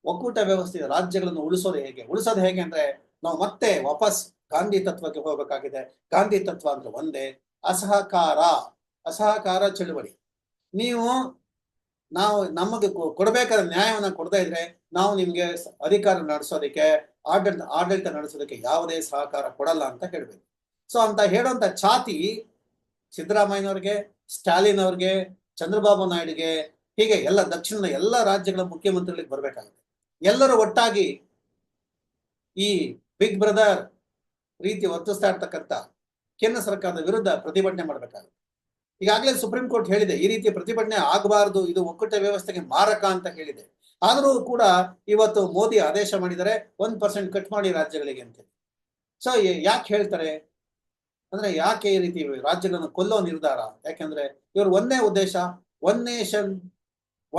ಒಕ್ಕೂಟ ವ್ಯವಸ್ಥೆಯ ರಾಜ್ಯಗಳನ್ನು ಉಳಿಸೋದು ಹೇಗೆ? ಉಳಿಸೋದು ಹೇಗೆ ಅಂದ್ರೆ ನಾವು ಮತ್ತೆ ವಾಪಸ್ ಗಾಂಧಿ ತತ್ವಕ್ಕೆ ಹೋಗಬೇಕಾಗಿದೆ. ಗಾಂಧಿ ತತ್ವ ಅಂದ್ರೆ ಒಂದೇ ಅಸಹಕಾರ. ಅಸಹಕಾರ ಚಳುವಳಿ. ನೀವು ನಾವು ನಮಗೆ ಕೊಡಬೇಕಾದ ನ್ಯಾಯವನ್ನ ಕೊಡ್ತಾ ಇದ್ರೆ ನಾವು ನಿಮ್ಗೆ ಅಧಿಕಾರ ನಡೆಸೋದಕ್ಕೆ, ಆಡಳಿತ ಆಡಳಿತ ನಡೆಸೋದಕ್ಕೆ ಯಾವುದೇ ಸಹಕಾರ ಕೊಡಲ್ಲ ಅಂತ ಹೇಳ್ಬೇಕು. ಸೊ ಅಂತ ಹೇಳುವಂತ ಛಾತಿ ಸಿದ್ದರಾಮಯ್ಯನವ್ರಿಗೆ ಸ್ಟಾಲಿನ್ ಅವ್ರಿಗೆ ಚಂದ್ರಬಾಬು ನಾಯ್ಡುಗೆ, ಹೀಗೆ ಎಲ್ಲ ದಕ್ಷಿಣದ ಎಲ್ಲ ರಾಜ್ಯಗಳ ಮುಖ್ಯಮಂತ್ರಿಗಳಿಗೆ ಬರ್ಬೇಕಾಗುತ್ತೆ. ಎಲ್ಲರೂ ಒಟ್ಟಾಗಿ ಈ ಬಿಗ್ ಬ್ರದರ್ ರೀತಿ ವರ್ತಿಸ್ತಾ ಇರ್ತಕ್ಕಂಥ ಕೇಂದ್ರ ಸರ್ಕಾರದ ವಿರುದ್ಧ ಪ್ರತಿಭಟನೆ ಮಾಡಬೇಕಾಗುತ್ತೆ. ಈಗಾಗಲೇ ಸುಪ್ರೀಂ ಕೋರ್ಟ್ ಹೇಳಿದೆ, ಈ ರೀತಿ ಪ್ರತಿಭಟನೆ ಆಗಬಾರದು, ಇದು ಒಕ್ಕೂಟ ವ್ಯವಸ್ಥೆಗೆ ಮಾರಕ ಅಂತ ಹೇಳಿದೆ. ಆದರೂ ಕೂಡ ಇವತ್ತು ಮೋದಿ ಆದೇಶ ಮಾಡಿದರೆ ಒಂದ್ ಪರ್ಸೆಂಟ್ ಕಟ್ ಮಾಡಿ ರಾಜ್ಯಗಳಿಗೆ ಅಂತ ಸೊ ಯಾಕೆ ಹೇಳ್ತಾರೆ? ಅಂದ್ರೆ ಯಾಕೆ ಈ ರೀತಿ ರಾಜ್ಯಗಳನ್ನು ಕೊಲ್ಲೋ ನಿರ್ಧಾರ? ಯಾಕೆಂದ್ರೆ ಇವರು ಒಂದೇ ಉದ್ದೇಶ one nation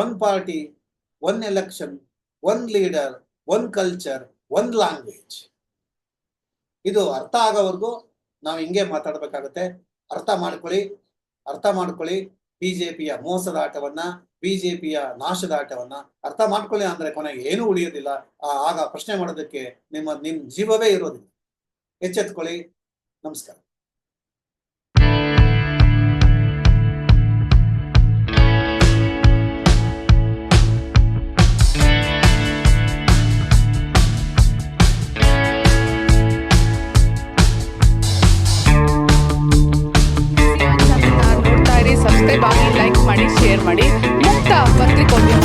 one party one election one leader one culture one language ಇದು ಅರ್ಥ ಆಗೋವರೆಗೂ ನಾವು ಹಿಂಗೆ ಮಾತಾಡ್ಬೇಕಾಗತ್ತೆ. ಅರ್ಥ ಮಾಡ್ಕೊಳ್ಳಿ. ಅರ್ಥ ಮಾಡ್ಕೊಳ್ಳಿ. ಬಿಜೆಪಿಯ ಮೋಸದ ಆಟವನ್ನ ಬಿಜೆಪಿಯ ನಾಶದ ಆಟವನ್ನ ಅರ್ಥ ಮಾಡ್ಕೊಳ್ಳಿ ಅಂದ್ರೆ ಕೊನೆಗೆ ಏನೂ ಉಳಿಯೋದಿಲ್ಲ. ಆಗ ಪ್ರಶ್ನೆ ಮಾಡೋದಕ್ಕೆ ನಿಮ್ಮ, ನಿಮ್ ಜೀವವೇ ಇರೋದಿಲ್ಲ. ಎಚ್ಚೆತ್ಕೊಳ್ಳಿ. ನಮಸ್ಕಾರ. ಲೈಕ್ ಮಾಡಿ ಶೇರ್ ಮಾಡಿ. ಮುಕ್ತ ಪತ್ರಿಕೋದ್ಯಮ